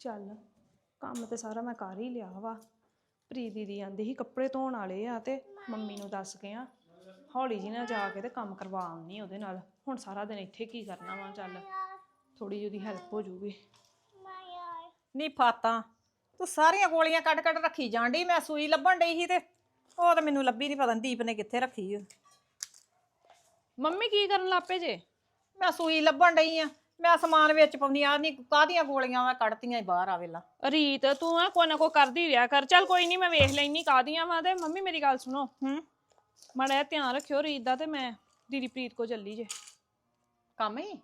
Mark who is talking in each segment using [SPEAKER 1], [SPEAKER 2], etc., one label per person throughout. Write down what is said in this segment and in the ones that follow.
[SPEAKER 1] ਚੱਲ ਕੰਮ ਤੇ ਸਾਰਾ ਮੈਂ ਕਰ ਹੀ ਲਿਆ ਵਾ। ਪ੍ਰੀ ਦੀਦੀ ਆਂਦੀ ਸੀ ਕੱਪੜੇ ਧੋਣ ਵਾਲੇ ਆ ਤੇ ਮੰਮੀ ਨੂੰ ਦੱਸ ਕੇ ਆ ਹੌਲੀ ਜੀ ਨਾਲ ਜਾ ਕੇ ਤੇ ਕੰਮ ਕਰਵਾ ਆਉਣੀ ਉਹਦੇ ਨਾਲ। ਹੁਣ ਸਾਰਾ ਦਿਨ ਇੱਥੇ ਕੀ ਕਰਨਾ ਵਾ ਚੱਲ ਥੋੜੀ ਜਿਹੀ ਹੈਲਪ ਹੋ ਜੂਗੀ।
[SPEAKER 2] ਨਹੀਂ ਫਾਤਾਂ ਤੂੰ ਸਾਰੀਆਂ ਗੋਲੀਆਂ ਕੱਢ ਕੱਢ ਰੱਖੀ ਜਾਣ ਡਈ ਮੈਂ ਸੂਈ ਲੱਭਣ ਡਈ ਸੀ ਤੇ ਉਹ ਤਾਂ ਮੈਨੂੰ ਲੱਭੀ ਨਹੀਂ ਪਤਾ ਨੀ ਦੀਪ ਨੇ ਕਿੱਥੇ ਰੱਖੀ ਆ।
[SPEAKER 1] ਮੰਮੀ ਕੀ ਕਰਨ ਲੱਪੇ ਜੇ?
[SPEAKER 2] ਮੈਂ ਸੂਈ ਲੱਭਣ ਡਈ ਆ ਮੈਂ ਸਮਾਨ ਵਿੱਚ ਪਾਉਂਦੀ ਆ ਨਹੀਂ ਕਾਹਦੀਆਂ ਗੋਲੀਆਂ ਮੈਂ ਕੱਢਤੀਆਂ ਈ ਬਾਹਰ ਆ ਵੇਲਾ।
[SPEAKER 1] ਰੀਤ ਤੂੰ ਆ ਕੋਈ ਨਾ ਕੋਈ ਕਰਦੀ ਰਿਹਾ ਕਰ। ਚੱਲ ਕੋਈ ਨਹੀਂ ਮੈਂ ਵੇਖ ਲੈਣੀ ਕਾਦੀਆਂ ਵਾ ਤੇ ਮੰਮੀ ਮੇਰੀ ਗੱਲ ਸੁਣੋ।
[SPEAKER 2] ਹੂੰ।
[SPEAKER 1] ਮਾੜਾ ਜਿਹਾ ਧਿਆਨ ਰੱਖਿਓ ਰੀਤ ਦਾ ਤੇ ਮੈਂ ਦੀਦੀ ਪ੍ਰੀਤ ਕੋ ਚੱਲੀ ਜੇ।
[SPEAKER 2] ਕੰਮ ਹੀ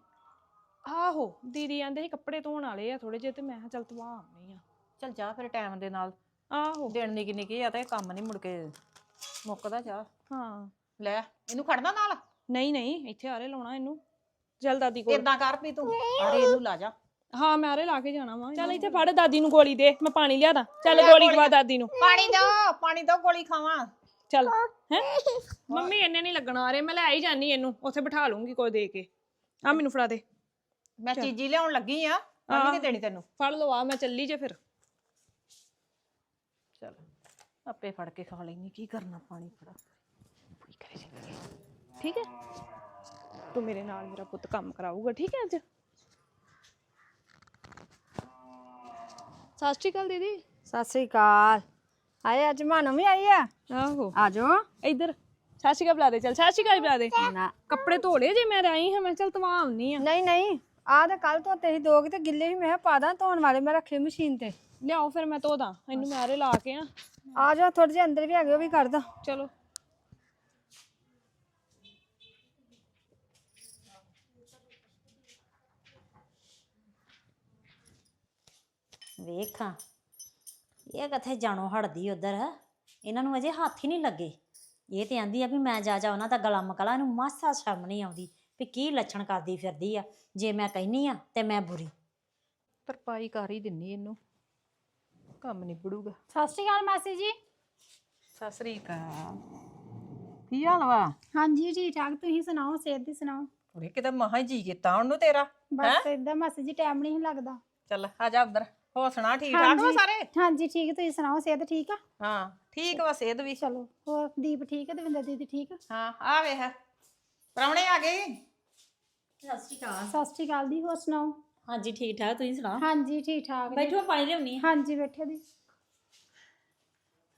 [SPEAKER 1] ਆਹੋ ਦੀਦੀ ਆਂਦੇ ਸੀ ਕੱਪੜੇ ਧੋਣ ਵਾਲੇ ਆ ਥੋੜੇ ਜਿਹੇ ਤੇ ਮੈਂ ਕਿਹਾ ਚੱਲ ਧਵਾ ਆਉਣੀ ਆ।
[SPEAKER 2] ਚਲ ਜਾ ਫਿਰ ਟਾਈਮ ਦੇ ਨਾਲ।
[SPEAKER 1] ਆਹੋ।
[SPEAKER 2] ਦਿਨ ਨਿੱਕੀ ਨਿੱਕੀ ਆ ਤੇ ਕੰਮ ਨਹੀਂ ਮੁੜ ਕੇ ਮੁੱਕਦਾ ਜਾ।
[SPEAKER 1] ਹਾਂ।
[SPEAKER 2] ਲੈ ਇਹਨੂੰ ਖੜਨਾ ਨਾਲ?
[SPEAKER 1] ਨਹੀਂ ਨਹੀਂ ਇੱਥੇ ਆਰੇ ਲਾਉਣਾ ਇਹਨੂੰ। ਚੱਲ ਦਾਦੀ ਕੋਲ।
[SPEAKER 2] ਇਦਾਂ ਕਰ ਵੀ ਤੂੰ। ਅਰੇ ਇਹਨੂੰ ਲਾ ਜਾ।
[SPEAKER 1] ਹਾਂ ਮੈਂ ਆਰੇ ਲਾ ਕੇ ਜਾਣਾ ਵਾ। ਚੱਲ ਇੱਥੇ ਫੜ ਦਾਦੀ ਨੂੰ ਗੋਲੀ ਦੇ ਮੈਂ ਪਾਣੀ ਲਿਆਦਾ। ਚੱਲ ਗੋਲੀ ਖਵਾ ਦਾਦੀ ਨੂੰ।
[SPEAKER 2] ਪਾਣੀ ਦੋ। ਪਾਣੀ ਦੋ ਗੋਲੀ ਖਾਵਾਂ।
[SPEAKER 1] ਚੱਲ ਹੈ? ਮੰਮੀ ਇੰਨੇ ਨਹੀਂ ਲੱਗਣਾ ਆਰੇ। ਮੈਂ ਲੈ ਹੀ ਜਾਨੀ ਇਹਨੂੰ। ਉੱਥੇ ਬਿਠਾ ਲੂੰਗੀ ਕੋਈ ਦੇ ਕੇ। ਆ ਮੈਨੂੰ ਫੜਾ ਦੇ।
[SPEAKER 2] ਮੈਂ ਚੀਜ਼ੀ ਲਿਆਉਣ ਲੱਗੀ ਆ। ਪਾਣੀ ਨਹੀਂ ਦੇਣੀ ਤੈਨੂੰ।
[SPEAKER 1] ਫੜ ਲਓ ਆ ਮੈਂ ਚੱਲੀ ਜੇ ਫਿਰ।
[SPEAKER 2] ਚਲ ਆਪੇ ਫੜ ਕੇ ਖਾ ਲੈਣੀ ਕੀ ਕਰਨਾ ਪਾਣੀ ਫੜਾ।
[SPEAKER 1] ਠੀਕ ਹੈ। ਤੂੰ ਮੇਰੇ ਨਾਲ ਮੇਰਾ ਪੁੱਤ ਕੰਮ ਕਰਾਊਗਾ ਠੀਕ ਹੈ ਅੱਜ? ਸਤਿ ਸ਼੍ਰੀ ਅਕਾਲ ਦੀਦੀ।
[SPEAKER 3] ਸਤਿ ਸ੍ਰੀ ਅਕਾਲ। ਆਏ ਅੱਜ ਮਾਨੋ ਵੀ ਆਈ ਆ?
[SPEAKER 1] ਆਹੋ।
[SPEAKER 3] ਆਜੋ।
[SPEAKER 1] ਇੱਧਰ ਸਤਿ ਸ਼੍ਰੀ ਅਕਾਲ ਬੁਲਾ ਦੇ ਚੱਲ ਸਤਿ ਸ਼੍ਰੀ ਅਕਾਲ ਬੁਲਾ ਦੇ।
[SPEAKER 3] ਨਾ।
[SPEAKER 1] ਕੱਪੜੇ ਧੋ ਲਏ ਜੇ ਮੈਂ ਆਈ ਹਾਂ ਮੈਂ ਚੱਲ ਤਵਾ ਆਉਣੀ ਆ
[SPEAKER 3] ਨਹੀਂ ਨਹੀਂ ਆ ਤਾਂ ਕੱਲ ਧੋਤੇ ਸੀ ਦੋ ਕੁ ਤੇ ਗਿੱਲੇ ਸੀ ਮੈਂ ਕਿਹਾ ਪਾ ਦਾਂ ਧੋਣ ਵਾਲੇ ਮੈਂ ਰੱਖੇ ਮਸ਼ੀਨ ਤੇ।
[SPEAKER 1] ਲਿਆਓ ਫਿਰ ਮੈਂ ਧੋਦਾ ਇਹਨੂੰ ਮੈਂ ਆਰੇ ਲਾ ਕੇ ਆ।
[SPEAKER 3] ਆ ਜਾ ਥੋੜੇ ਜਿਹੇ ਅੰਦਰ ਵੀ ਹੈਗੇ ਉਹ ਵੀ ਕਰ ਦਾਂ।
[SPEAKER 1] ਚਲੋ।
[SPEAKER 4] ਵੇਖਾਂ। ਇਹ ਕਿੱਥੇ ਜਾਣੋ ਹਟਦੀ ਉਧਰ? ਇਹਨਾਂ ਨੂੰ ਅਜੇ ਹੱਥ ਹੀ ਨਹੀਂ ਲੱਗੇ। ਇਹ ਤੇ ਆਂਦੀ ਆ ਵੀ ਮੈਂ ਜਾ ਜਾ ਉਹਨਾਂ ਦਾ ਗਲਾ ਮਕਲਾ ਇਹਨੂੰ ਮਾਸਾ ਸ਼ਰਮ ਨਹੀਂ ਆਉਂਦੀ ਵੀ ਕੀ ਲੱਛਣ ਕਰਦੀ ਫਿਰਦੀ ਆ। ਜੇ ਮੈਂ ਕਹਿਨੀ ਆ ਤੇ ਮੈਂ ਬੁਰੀ।
[SPEAKER 2] ਤਰਪਾਈ ਕਰ ਹੀ ਦਿੰਨੀ ਇਹਨੂੰ। ਕੰਮ ਨਿਬੜੂਗਾ।
[SPEAKER 5] ਸਤਿ ਸ਼੍ਰੀ ਅਕਾਲ ਮਾਸੀ ਜੀ।
[SPEAKER 2] ਸਤਿ ਸ੍ਰੀ ਅਕਾਲ। ਕੀ ਹਾਲ ਵਾ?
[SPEAKER 5] ਹਾਂਜੀ ਠੀਕ ਠਾਕ। ਤੁਸੀਂ ਸੁਣਾਓ ਸਿਹਤ ਦੀ ਸੁਣਾਓ?
[SPEAKER 2] ਉਹਨੇ ਕਿਤੇ ਮਹਾ ਜੀ ਕੀਤਾ ਉਹਨੂੰ ਤੇਰਾ
[SPEAKER 5] ਬਸ ਇਦਾਂ ਮਾਸੀ ਜੀ ਟਾਈਮ ਨਹੀਂ ਲੱਗਦਾ।
[SPEAKER 2] ਚੱਲ ਆ ਜਾ ਉਧਰ। ਹੋਰ ਸੁਣਾ ਠੀਕ ਠਾਕ
[SPEAKER 5] ਹਾਂਜੀ।
[SPEAKER 2] ਸਾਰੇ?
[SPEAKER 5] ਹਾਂਜੀ ਠੀਕ ਤੁਸੀਂ ਸੁਣਾਓ ਸਿਹਤ ਠੀਕ ਆ?
[SPEAKER 2] ਹਾਂ ਠੀਕ ਵਾ ਸਿਹਤ ਵੀ।
[SPEAKER 5] ਚਲੋ ਹੋਰ ਦੀਪ ਠੀਕ ਆ ਦਵਿੰਦਰ ਦੀਦੀ ਠੀਕ? ਆ
[SPEAKER 2] ਹਾਂ ਆ ਵੇਖ ਪ੍ਰਾਹੁਣੇ ਆ ਗਏ?
[SPEAKER 4] ਸਤਿ ਸ਼੍ਰੀ ਅਕਾਲ।
[SPEAKER 5] ਸਤਿ ਸ਼੍ਰੀ ਅਕਾਲ ਦੀ ਹੋਰ ਸੁਣਾਓ?
[SPEAKER 4] ਹਾਂਜੀ ਠੀਕ ਠਾਕ ਤੁਸੀਂ ਸੁਣਾਓ?
[SPEAKER 5] ਹਾਂਜੀ ਠੀਕ ਠਾਕ ਜੀ।
[SPEAKER 4] ਬੈਠੋ ਪਾਣੀ ਲਿਆਉਣੀ
[SPEAKER 5] ਹਾਂਜੀ ਬੈਠੇ ਦੀ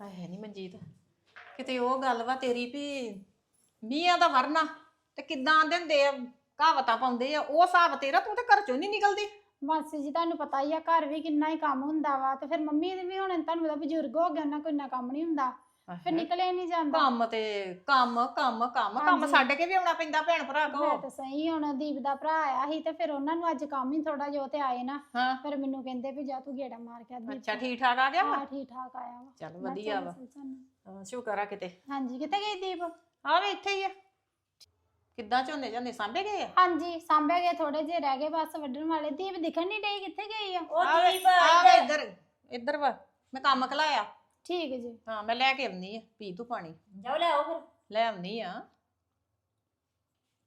[SPEAKER 2] ਹੈ ਨਹੀਂ ਮਨਜੀਤ ਕਿਤੇ ਉਹ ਗੱਲ ਵਾ ਤੇਰੀ ਵੀ ਮੀਆਂ ਦਾ ਵਰਨਾ ਤੇ ਕਿੱਦਾਂ ਆਂਦੇ ਹੁੰਦੇ ਆ ਕਹਾਵਤਾਂ ਪਾਉਂਦੇ ਆ ਉਹ ਹਿਸਾਬ ਤੇਰਾ ਤੂੰ ਤੇ ਘਰ ਚੋਂ ਨਹੀਂ ਨਿਕਲਦੀ।
[SPEAKER 5] ਮਾਸੀ ਜੀ ਤੁਹਾਨੂੰ ਪਤਾ ਹੀ ਆ ਘਰ ਵੀ ਕਿੰਨਾ ਹੀ ਕੰਮ ਹੁੰਦਾ ਵਾ ਤੇ ਫਿਰ ਮੰਮੀ ਦੇ ਵੀ ਹੁਣ ਤੁਹਾਨੂੰ ਪਤਾ ਬਜ਼ੁਰਗ ਹੋ ਗਏ ਉਹਨਾਂ ਕੋਈ ਇੰਨਾ ਕੰਮ ਨਹੀਂ ਹੁੰਦਾ ਫਿਰ ਨਿਕਲਿਆ ਨਹੀਂ ਜਾਂਦਾ।
[SPEAKER 2] ਕੰਮ ਤੇ ਕੰਮ ਕੰਮ ਕੰਮ ਕੰਮ
[SPEAKER 5] ਹਾਂਜੀ।
[SPEAKER 2] ਛੱਡ ਕੇ ਵੀ ਆਉਣਾ ਪੈਂਦਾ ਭੈਣ ਭਰਾ ਕੋ।
[SPEAKER 5] ਤਾਂ ਸਹੀ ਹੁਣ ਦੀਪ ਦਾ ਭਰਾ ਆਇਆ ਸੀ ਤੇ ਫਿਰ ਉਹਨਾਂ ਨੂੰ ਅੱਜ ਕੰਮ ਹੀ ਥੋੜਾ ਜਿਹਾ ਤੇ ਆਏ ਨਾ
[SPEAKER 2] ਹਾਂ।
[SPEAKER 5] ਫਿਰ ਮੈਨੂੰ ਕਹਿੰਦੇ ਵੀ ਜਾ ਤੂੰ ਗੇੜਾ ਮਾਰ ਕੇ ਆ ਦੀਪ
[SPEAKER 2] ਅੱਛਾ ਠੀਕ ਠਾਕ ਆ ਗਿਆ ਵਾ?
[SPEAKER 5] ਹਾਂ ਠੀਕ ਠਾਕ ਆਇਆ ਵਾ।
[SPEAKER 2] ਚੱਲ
[SPEAKER 5] ਮੈਂ
[SPEAKER 2] ਵਧੀਆ
[SPEAKER 5] ਚੱਲ
[SPEAKER 2] ਵਾ।
[SPEAKER 5] ਚੱਲ ਚੱਲ।
[SPEAKER 2] ਹਾਂ, ਸ਼ੁਕਰ ਆ ਕਿਤੇ।
[SPEAKER 5] ਹਾਂਜੀ ਕਿੱਥੇ ਗਈ ਦੀਪ?
[SPEAKER 2] ਆ ਵੀ ਇੱਥੇ ਹੀ ਆ। ਕਿੱਦਾਂ ਝੋਨੇ ਝੋਨੇ ਸਾਂਭੇ ਗਏ ਆ?
[SPEAKER 5] ਹਾਂਜੀ ਸਾਂਭੇ ਗਏ ਥੋੜੇ ਜਿਹੇ ਰਹਿ ਗਏ ਬਸ ਵੱਢਣ ਵਾਲੇ। ਦੀਪ ਦਿਖਣ ਨਹੀਂ ਡਈ ਕਿੱਥੇ ਗਈ ਆ?
[SPEAKER 4] ਉਹ
[SPEAKER 2] ਵੇ-
[SPEAKER 4] ਦੀਪ
[SPEAKER 2] ਆ ਵੇ ਇੱਧਰ। ਇੱਧਰ ਵਾ। ਮੈਂ ਕੰਮ ਕਲਾਇਆ
[SPEAKER 5] ਠੀਕ ਜੀ।
[SPEAKER 2] ਹਾਂ ਮੈਂ ਲੈ ਕੇ ਆਉਣੀ ਆ। ਪੀ ਤੂੰ ਪਾਣੀ।
[SPEAKER 4] ਜਾਓ ਲੈ ਆਓ ਫਿਰ।
[SPEAKER 2] ਲੈ ਆਉਣੀ ਆ।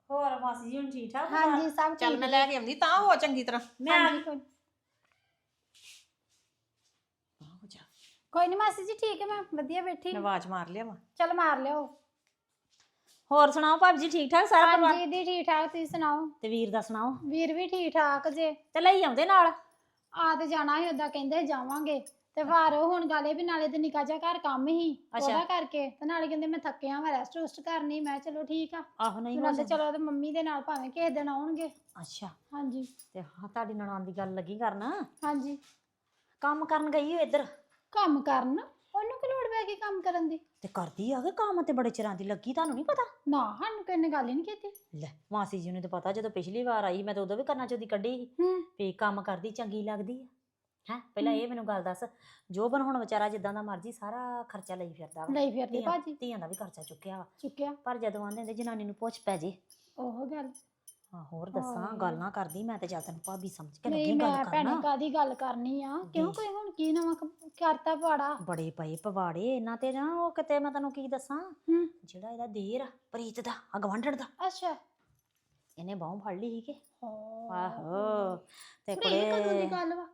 [SPEAKER 4] ਹੋਰ ਮਾਸੀ ਜੀ ਹੁਣ ਠੀਕ ਠਾਕ
[SPEAKER 5] ਹਾਂਜੀ ਸਭ
[SPEAKER 2] ਚੱਲ
[SPEAKER 5] ਠੀਕ
[SPEAKER 2] ਮੈਂ ਲੈ ਕੇ ਆਉਂਦੀ ਤਾਂ ਹੋ ਚੰਗੀ ਤਰ੍ਹਾਂ।
[SPEAKER 4] ਮੈਂ
[SPEAKER 5] ਹਾਂਜੀ ਕੋਈ-
[SPEAKER 2] ਤਾਂ ਹੋ ਜਾ।
[SPEAKER 5] ਕੋਈ ਨਹੀਂ ਮਾਸੀ ਜੀ ਠੀਕ ਹੈ ਮੈਂ ਵਧੀਆ ਬੈਠੀ।
[SPEAKER 2] ਮੈਂ ਆਵਾਜ਼ ਮਾਰ ਲਿਆ ਵਾ।
[SPEAKER 5] ਚੱਲ ਮਾਰ ਲਿਓ।
[SPEAKER 4] ਹੋਰ ਸੁਣਾਓ ਭਾਬੀ ਜੀ ਠੀਕ ਠਾਕ ਸਾਰਾ ਪਰਿਵਾਰ?
[SPEAKER 5] ਹਾਂਜੀ ਦੀ ਠੀਕ ਠਾਕ ਤੁਸੀਂ ਸੁਣਾਓ?
[SPEAKER 4] ਤੇ ਵੀਰ ਦਾ ਸੁਣਾਓ?
[SPEAKER 5] ਵੀਰ ਵੀ ਠੀਕ ਠਾਕ ਜੇ।
[SPEAKER 4] ਤੇ ਲਈ ਆਉਂਦੇ ਨਾਲ?
[SPEAKER 5] ਆ ਤੇ ਜਾਣਾ ਸੀ ਉਦਾਂ ਕਹਿੰਦੇ ਜਾਵਾਂਗੇ। ਤੇ ਉਹ ਹੁਣ ਗਾਲੇ ਵੀ ਨਾਲੇ ਤੇ ਨਿਕਾ ਜਾ ਘਰ ਕੰਮ ਹੀ
[SPEAKER 4] ਅੱਛਾ।
[SPEAKER 5] ਉਹਦਾ ਕਰਕੇ। ਤੇ ਨਾਲੇ ਕਹਿੰਦੇ ਮੈਂ ਥੱਕਿਆ ਵਾ ਰੈਸਟ ਰੁਸਟ ਕਰਨੀ। ਮੈਂ ਕਿਹਾ ਚਲੋ ਠੀਕ ਆ।
[SPEAKER 4] ਆਹੋ ਨਹੀਂ ਹੋ ਸਕਦਾ।
[SPEAKER 5] ਚਲੋ ਤੇ ਮੰਮੀ ਦੇ ਨਾਲ ਭਾਵੇਂ ਕਿਸੇ ਦਿਨ ਆਉਣਗੇ।
[SPEAKER 4] ਅੱਛਾ।
[SPEAKER 5] ਹਾਂਜੀ।
[SPEAKER 4] ਤੇ ਹਾਂ ਤੁਹਾਡੀ ਨਨਾਣ ਦੀ ਗੱਲ ਲੱਗੀ ਕਰਨ।
[SPEAKER 5] ਹਾਂਜੀ।
[SPEAKER 4] ਕੰਮ ਕਰਨ ਗਈ ਹੋ ਇੱਧਰ?
[SPEAKER 5] ਕੰਮ ਕਰਨ? ਉਹਨੂੰ ਕਿ ਲੋੜ ਪੈ ਗਈ ਕੰਮ ਕਰਨ ਦੀ?
[SPEAKER 4] ਤੇ ਕਰਦੀ ਆ ਕਿ ਕੰਮ ਤੇ ਬੜੇ ਚਿਰਾਂ ਦੀ ਲੱਗੀ ਤੁਹਾਨੂੰ ਨਹੀਂ ਪਤਾ?
[SPEAKER 5] ਨਾ ਸਾਨੂੰ ਕਿਸੇ ਨੇ ਗੱਲ ਹੀ ਨਹੀਂ ਕੀਤੀ।
[SPEAKER 4] ਲੈ ਮਾਸੀ ਜੀ ਨੂੰ ਤਾਂ ਪਤਾ ਜਦੋਂ ਪਿਛਲੀ ਵਾਰ ਆਈ ਮੈਂ ਤਾਂ ਉਦੋਂ ਵੀ ਕਰਨਾ ਚਾਹਦੀ ਕੱਢੀ ਸੀ
[SPEAKER 5] ਹੂੰ।
[SPEAKER 4] ਵੀ ਕੰਮ ਕਰਦੀ ਚੰਗੀ ਲੱਗਦੀ ਆ। ਹੈ ਪਹਿਲਾਂ ਇਹ ਮੈਨੂੰ ਗੱਲ ਦੱਸ ਜੋਬਨ ਹੁਣ ਵਿਚਾਰਾ ਜਿੱਦਾਂ ਦਾ ਮਰਜ਼ੀ ਸਾਰਾ ਖਰਚਾ ਲਈ ਫਿਰਦਾ ਵਾ।
[SPEAKER 5] ਲਈ ਫਿਰਦੇ
[SPEAKER 4] ਧੀਆਂ-
[SPEAKER 5] ਭਾਜੀ।
[SPEAKER 4] ਧੀਆਂ ਦਾ ਵੀ ਖਰਚਾ ਚੁੱਕਿਆ ਵਾ।
[SPEAKER 5] ਚੁੱਕਿਆ।
[SPEAKER 4] ਪਰ ਜਦੋਂ ਆਂਦੇ ਹੁੰਦੇ ਜਨਾਨੀ ਨੂੰ ਪੁੱਛ ਪੈ ਜੇ।
[SPEAKER 5] ਉਹ ਗੱਲ।
[SPEAKER 4] ਹਾਂ ਹੋਰ ਦੱਸਾਂ। ਗੱਲ ਨਾ ਕਰਦੀ ਮੈਂ ਤੇ ਚੱਲ ਤੈਨੂੰ ਭਾਬੀ ਸਮਝ ਕੇ
[SPEAKER 5] ਨਹੀਂ
[SPEAKER 4] ਲੱਗੀ
[SPEAKER 5] ਮੈਂ
[SPEAKER 4] ਗੱਲ
[SPEAKER 5] ਭੈਣੇ
[SPEAKER 4] ਕਰਨਾ।
[SPEAKER 5] ਕਾਦੀ ਗੱਲ ਕਰਨੀ ਆ? ਕਿਉਂ। ਕੋਈ ਹੁਣ ਕੀ ਨਵਾਂ ਕ- ਕਰਤਾ ਪਾੜਾ
[SPEAKER 4] ਬੜੇ ਪਏ ਪਵਾੜੇ ਇਹਨਾਂ ਤੇ ਨਾ ਉਹ ਕਿਤੇ ਮੈਂ ਤੈਨੂੰ ਕੀ ਦੱਸਾਂ?
[SPEAKER 5] ਹੂੰ।
[SPEAKER 4] ਜਿਹੜਾ ਇਹਦਾ ਦੇਰ ਆ ਪ੍ਰੀਤ ਦਾ ਆ ਗਵਾਂਢਣ ਦਾ।
[SPEAKER 5] ਅੱਛਾ।
[SPEAKER 4] ਇਹਨੇ ਬਾਹੋਂ ਫੜ ਲਈ ਸੀ ਕਿ
[SPEAKER 5] ਆਹੋ
[SPEAKER 4] ਤੇ
[SPEAKER 5] ਇਹ ਕਦੋਂ ਦੀ
[SPEAKER 4] ਕੁੜੇ
[SPEAKER 5] ਗੱਲ ਵਾ?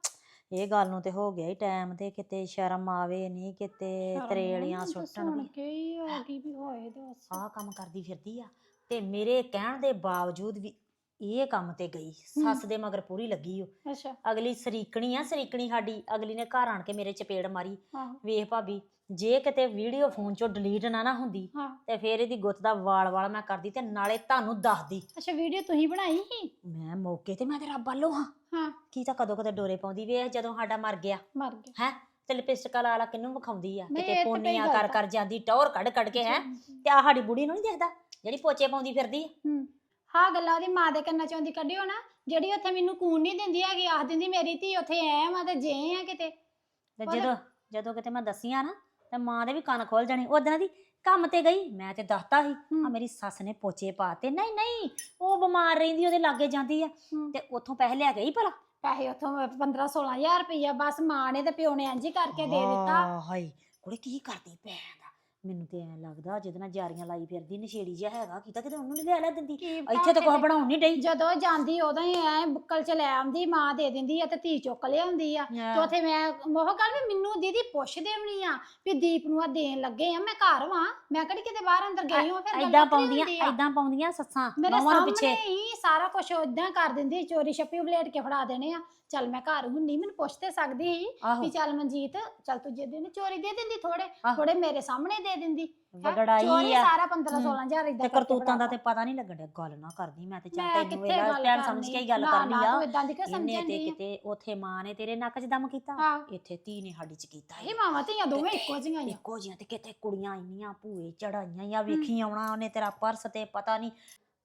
[SPEAKER 4] ਇਹ ਗੱਲ ਨੂੰ ਤੇ ਹੋ ਗਿਆ ਹੀ ਟਾਈਮ ਤੇ ਕਿਤੇ ਸ਼ਰਮ ਆਵੇ ਨਹੀਂ ਕਿਤੇ ਤਰੇਲੀਆਂ ਸੁੱਟਣ
[SPEAKER 5] ਸੁਣ
[SPEAKER 4] ਵੀ।
[SPEAKER 5] ਕੇ ਹੀ ਆ ਗਈ ਵੀ ਹੋਏ ਦੱਸ।
[SPEAKER 4] ਆਹ ਕੰਮ ਕਰਦੀ ਫਿਰਦੀ ਆ ਤੇ ਮੇਰੇ ਕਹਿਣ ਦੇ ਬਾਵਜੂਦ ਵੀ ਇਹ ਕੰਮ ਤੇ ਗਈ ਸੱਸ ਦੇ ਮਗਰ ਪੂਰੀ ਲੱਗੀ ਓ।
[SPEAKER 5] ਅੱਛਾ।
[SPEAKER 4] ਅਗਲੀ ਸਰੀਕਣੀ ਆ ਸਰੀਕਣੀ ਸਾਡੀ ਅਗਲੀ ਨੇ ਘਰ ਆਣ ਕੇ ਮੇਰੇ ਚਪੇੜ ਮਾਰੀ।
[SPEAKER 5] ਆਹੋ
[SPEAKER 4] ਵੇਖ ਭਾਬੀ ਜੇ ਕਿਤੇ ਵੀਡੀਓ ਫੋਨ ਚੋਂ ਡਿਲੀਟ ਨਾ ਨਾ ਹੁੰਦੀ
[SPEAKER 5] ਹਾਂ।
[SPEAKER 4] ਤੇ ਫੇਰ ਇਹਦੀ ਗੁੱਤ ਦਾ ਵਾਲ ਵਾਲ ਮੈਂ ਕਰਦੀ ਤੇ ਨਾਲੇ ਤੁਹਾਨੂੰ ਦੱਸਦੀ।
[SPEAKER 5] ਅੱਛਾ ਵੀਡੀਓ ਤੁਸੀਂ ਬਣਾਈ ਸੀ?
[SPEAKER 4] ਮੈਂ ਮੌਕੇ ਤੇ ਮੈਂ ਤੇ ਰੱਬ ਵੱਲੋਂ ਹਾਂ।
[SPEAKER 5] ਹਾਂ।
[SPEAKER 4] ਕੀ ਤਾਂ ਕਦੋਂ ਕਦੇ ਡੋਰੇ ਪਾਉਂਦੀ ਵੇਖ ਜਦੋਂ ਸਾਡਾ ਮਰ ਗਿਆ।
[SPEAKER 5] ਮਰ ਗਿਆ।
[SPEAKER 4] ਹੈ? ਤੇ ਲਿਪਸਟਿਕ ਲਾ ਲਾ ਕਿੰਨੂੰ ਵਿਖਾਉਂਦੀ ਆ?
[SPEAKER 5] ਨਹੀਂ,
[SPEAKER 4] ਕਿਤੇ
[SPEAKER 5] ਇਹ ਤਾਂ
[SPEAKER 4] ਪੋਨੀਆਂ ਕਰ ਕਰ ਜਾਂਦੀ ਟੌਰ ਕੱਢ ਕੱਢ ਕੇ ਹੈ? ਤੇ ਆ ਸਾਡੀ ਬੁੜੀ ਨੂੰ ਨਹੀਂ ਦੇਖਦਾ ਜਿਹੜੀ ਪੋਚੇ ਪਾਉਂਦੀ ਫਿਰਦੀ ਆ।
[SPEAKER 5] ਹੂੰ। ਹਾਂ ਗੱਲਾਂ ਉਹਦੀ ਮਾਂ ਦੇ ਕੰਨਾਂ ਚੋਂ ਦੀ ਕੱਢਿਓ ਨਾ ਜਿਹੜੀ ਉੱਥੇ ਮੈਨੂੰ ਕੂਨ ਨਹੀਂ ਦਿੰਦੀ ਹੈਗੀ ਆਖ ਦਿੰਦੀ ਮੇਰੀ ਧੀ ਉੱਥੇ ਐ ਵਾ ਤੇ ਜੇ ਆ ਕਿਤੇ।
[SPEAKER 4] ਤੇ
[SPEAKER 5] ਉਹਦੇ-
[SPEAKER 4] ਜਦੋਂ ਜਦੋਂ ਕਿਤੇ ਮੈਂ ਦੱਸੀਆਂ ਨਾ ਤੇ ਮਾਂ ਦੇ ਵੀ ਕੰਨ ਖੋਲ ਜਾਣੇ। ਉਦੋਂ ਦੀ ਕੰਮ ਤੇ ਗਈ ਮੈਂ ਤੇ ਦੱਸਤਾ ਸੀ ਆ। ਮੇਰੀ ਸੱਸ ਨੇ ਪੋਚੇ ਪਾਤੇ। ਨਹੀਂ ਨਹੀਂ ਉਹ ਬਿਮਾਰ ਰਹਿੰਦੀ ਉਹਦੇ ਲਾਗੇ ਜਾਂਦੀ ਆ।
[SPEAKER 5] ਹੂੰ।
[SPEAKER 4] ਤੇ ਉੱਥੋਂ ਪੈਸੇ ਲੈ ਗਈ ਭਲਾ?
[SPEAKER 5] ਪੈਸੇ ਉੱਥੋਂ 15 16000 ਰੁਪਈਆ ਬਸ ਮਾਂ ਨੇ ਤੇ ਪਿਓ ਨੇ ਇੰਜ ਹੀ ਕਰਕੇ ਦੇ ਦਿੱਤਾ।
[SPEAKER 4] ਹਾਏ ਕੁੜੇ ਕੀ ਕਰਦੀ ਭੈਣ? ਮੈਨੂੰ ਤੇ ਐ ਲੱਗਦਾ ਜਿਹਦੇ ਨਾਲ ਜਾਰੀਆਂ ਲਾਈ ਫਿਰਦੀ ਨਸ਼ੇੜੀ ਜਿਹਾ ਹੈਗਾ ਕੀਤਾ ਕਿਤੇ ਉਹਨੂੰ ਨਹੀਂ ਲੈ ਲੈ ਦਿੰਦੀ।
[SPEAKER 5] ਕੀ
[SPEAKER 4] ਇੱਥੇ ਤਾਂ ਕੁਝ ਬਣਾਉਣ ਨਹੀਂ ਡਈ।
[SPEAKER 5] ਜਦੋਂ ਜਾਂਦੀ ਉਦੋਂ ਹੀ ਐ ਬੁੱਕਲ ਚ ਲੈ ਆਉਂਦੀ ਮਾਂ ਦੇ ਦਿੰਦੀ ਆ ਤੇ ਧੀ ਚੁੱਕ ਲਿਆਉਂਦੀ ਆ। ਤੇ ਉੱਥੇ ਮੈਂ ਉਹ ਗੱਲ ਵੀ ਮੈਨੂੰ ਦੀਦੀ ਪੁੱਛਦੇ ਵੀ ਨਹੀਂ ਆ ਵੀ ਦੀਪ ਨੂੰ ਆ ਦੇਣ ਲੱਗੇ ਆ ਮੈਂ ਘਰ ਵਾਂ। ਮੈਂ ਕਿਹੜੀ ਕਿਤੇ ਬਾਹਰ ਅੰਦਰ ਗਈ ਹਾਂ ਫਿਰ
[SPEAKER 4] ਐਦਾਂ ਪਾਉਂਦੀਆਂ। ਐਦਾਂ ਪਾਉਂਦੀਆਂ ਸੱਸਾਂ
[SPEAKER 5] ਮੇਰੇ
[SPEAKER 4] ਨੂੰ
[SPEAKER 5] ਸਾਹਮਣੇ ਹੀ ਸਾਰਾ ਕੁਝ ਉਦਾਂ ਕਰ ਦਿੰਦੀ ਚੋਰੀ ਛੱਪੀ ਬਲੇਡ ਕੇ ਫੜਾ ਦੇਣੇ ਆ। ਚੱਲ ਮੈਂ ਘਰ ਹੁੰਨੀ ਮੈਨੂੰ ਪੁੱਛ ਤੇ ਸਕਦੀ ਸੀ
[SPEAKER 4] ਆਹੋ।
[SPEAKER 5] ਵੀ ਚੱਲ ਮਨਜੀਤ ਚੱਲ ਤੂੰ ਜੇ ਦਿਨ ਚੋਰੀ ਦੇ ਦਿੰਦੀ ਥੋੜੇ
[SPEAKER 4] ਆਹੋ।
[SPEAKER 5] ਥੋੜੇ ਮੇਰੇ ਸਾਹਮਣੇ ਦੇ ਦਿੰਦੀ। ਹੈਂ?
[SPEAKER 4] ਵਗੜਾਈ
[SPEAKER 5] ਚੋਰੀ
[SPEAKER 4] ਆ।
[SPEAKER 5] ਸਾਰਾ 15
[SPEAKER 4] ਹੂੰ।
[SPEAKER 5] 16000 ਇਦਾਂ
[SPEAKER 4] ਤੇ ਕਰਤੂਤਾਂ ਦਾ ਤੇ ਪਤਾ ਨਹੀਂ ਲੱਗਣ ਡਿਆ ਗੱਲ ਨਾ ਕਰਦੀ ਮੈਂ ਤੇ ਚੱਲ ਤੈਨੂੰ ਇਹਦਾ
[SPEAKER 5] ਗੱਲ
[SPEAKER 4] ਭੈਣ ਸਮਝ ਕੇ ਹੀ ਗੱਲ
[SPEAKER 5] ਕਰਨੀ?
[SPEAKER 4] ਆ।
[SPEAKER 5] ਤੂੰ ਏਦਾਂ ਦੀ ਕਿਉਂ
[SPEAKER 4] ਇਹਨੇ
[SPEAKER 5] ਸਮਝਣ
[SPEAKER 4] ਤੇ? ਕਿਤੇ ਉਥੇ ਮਾਂ ਨੇ ਤੇਰੇ ਨੱਕ 'ਚ ਦਮ ਕੀਤਾ।
[SPEAKER 5] ਹਾਂ।
[SPEAKER 4] ਇੱਥੇ ਧੀ ਨੇ ਸਾਡੀ 'ਚ ਕੀਤਾ
[SPEAKER 5] ਇਹ। ਮਾਵਾਂ ਧੀਆਂ ਦੋਵੇਂ ਇੱਕੋ ਜਿਹੀਆਂ ਹੀ ਆ।
[SPEAKER 4] ਇੱਕੋ ਜੀਆਂ ਤੇ ਕਿਤੇ ਕੁੜੀਆਂ ਇੰਨੀਆਂ ਭੂਏ ਚੜਾਈਆਂ ਆ ਵੇਖੀ ਆਉਣਾ ਉਹਨੇ ਤੇਰਾ ਪਰਸ ਤੇ ਪਤਾ ਨਹੀਂ।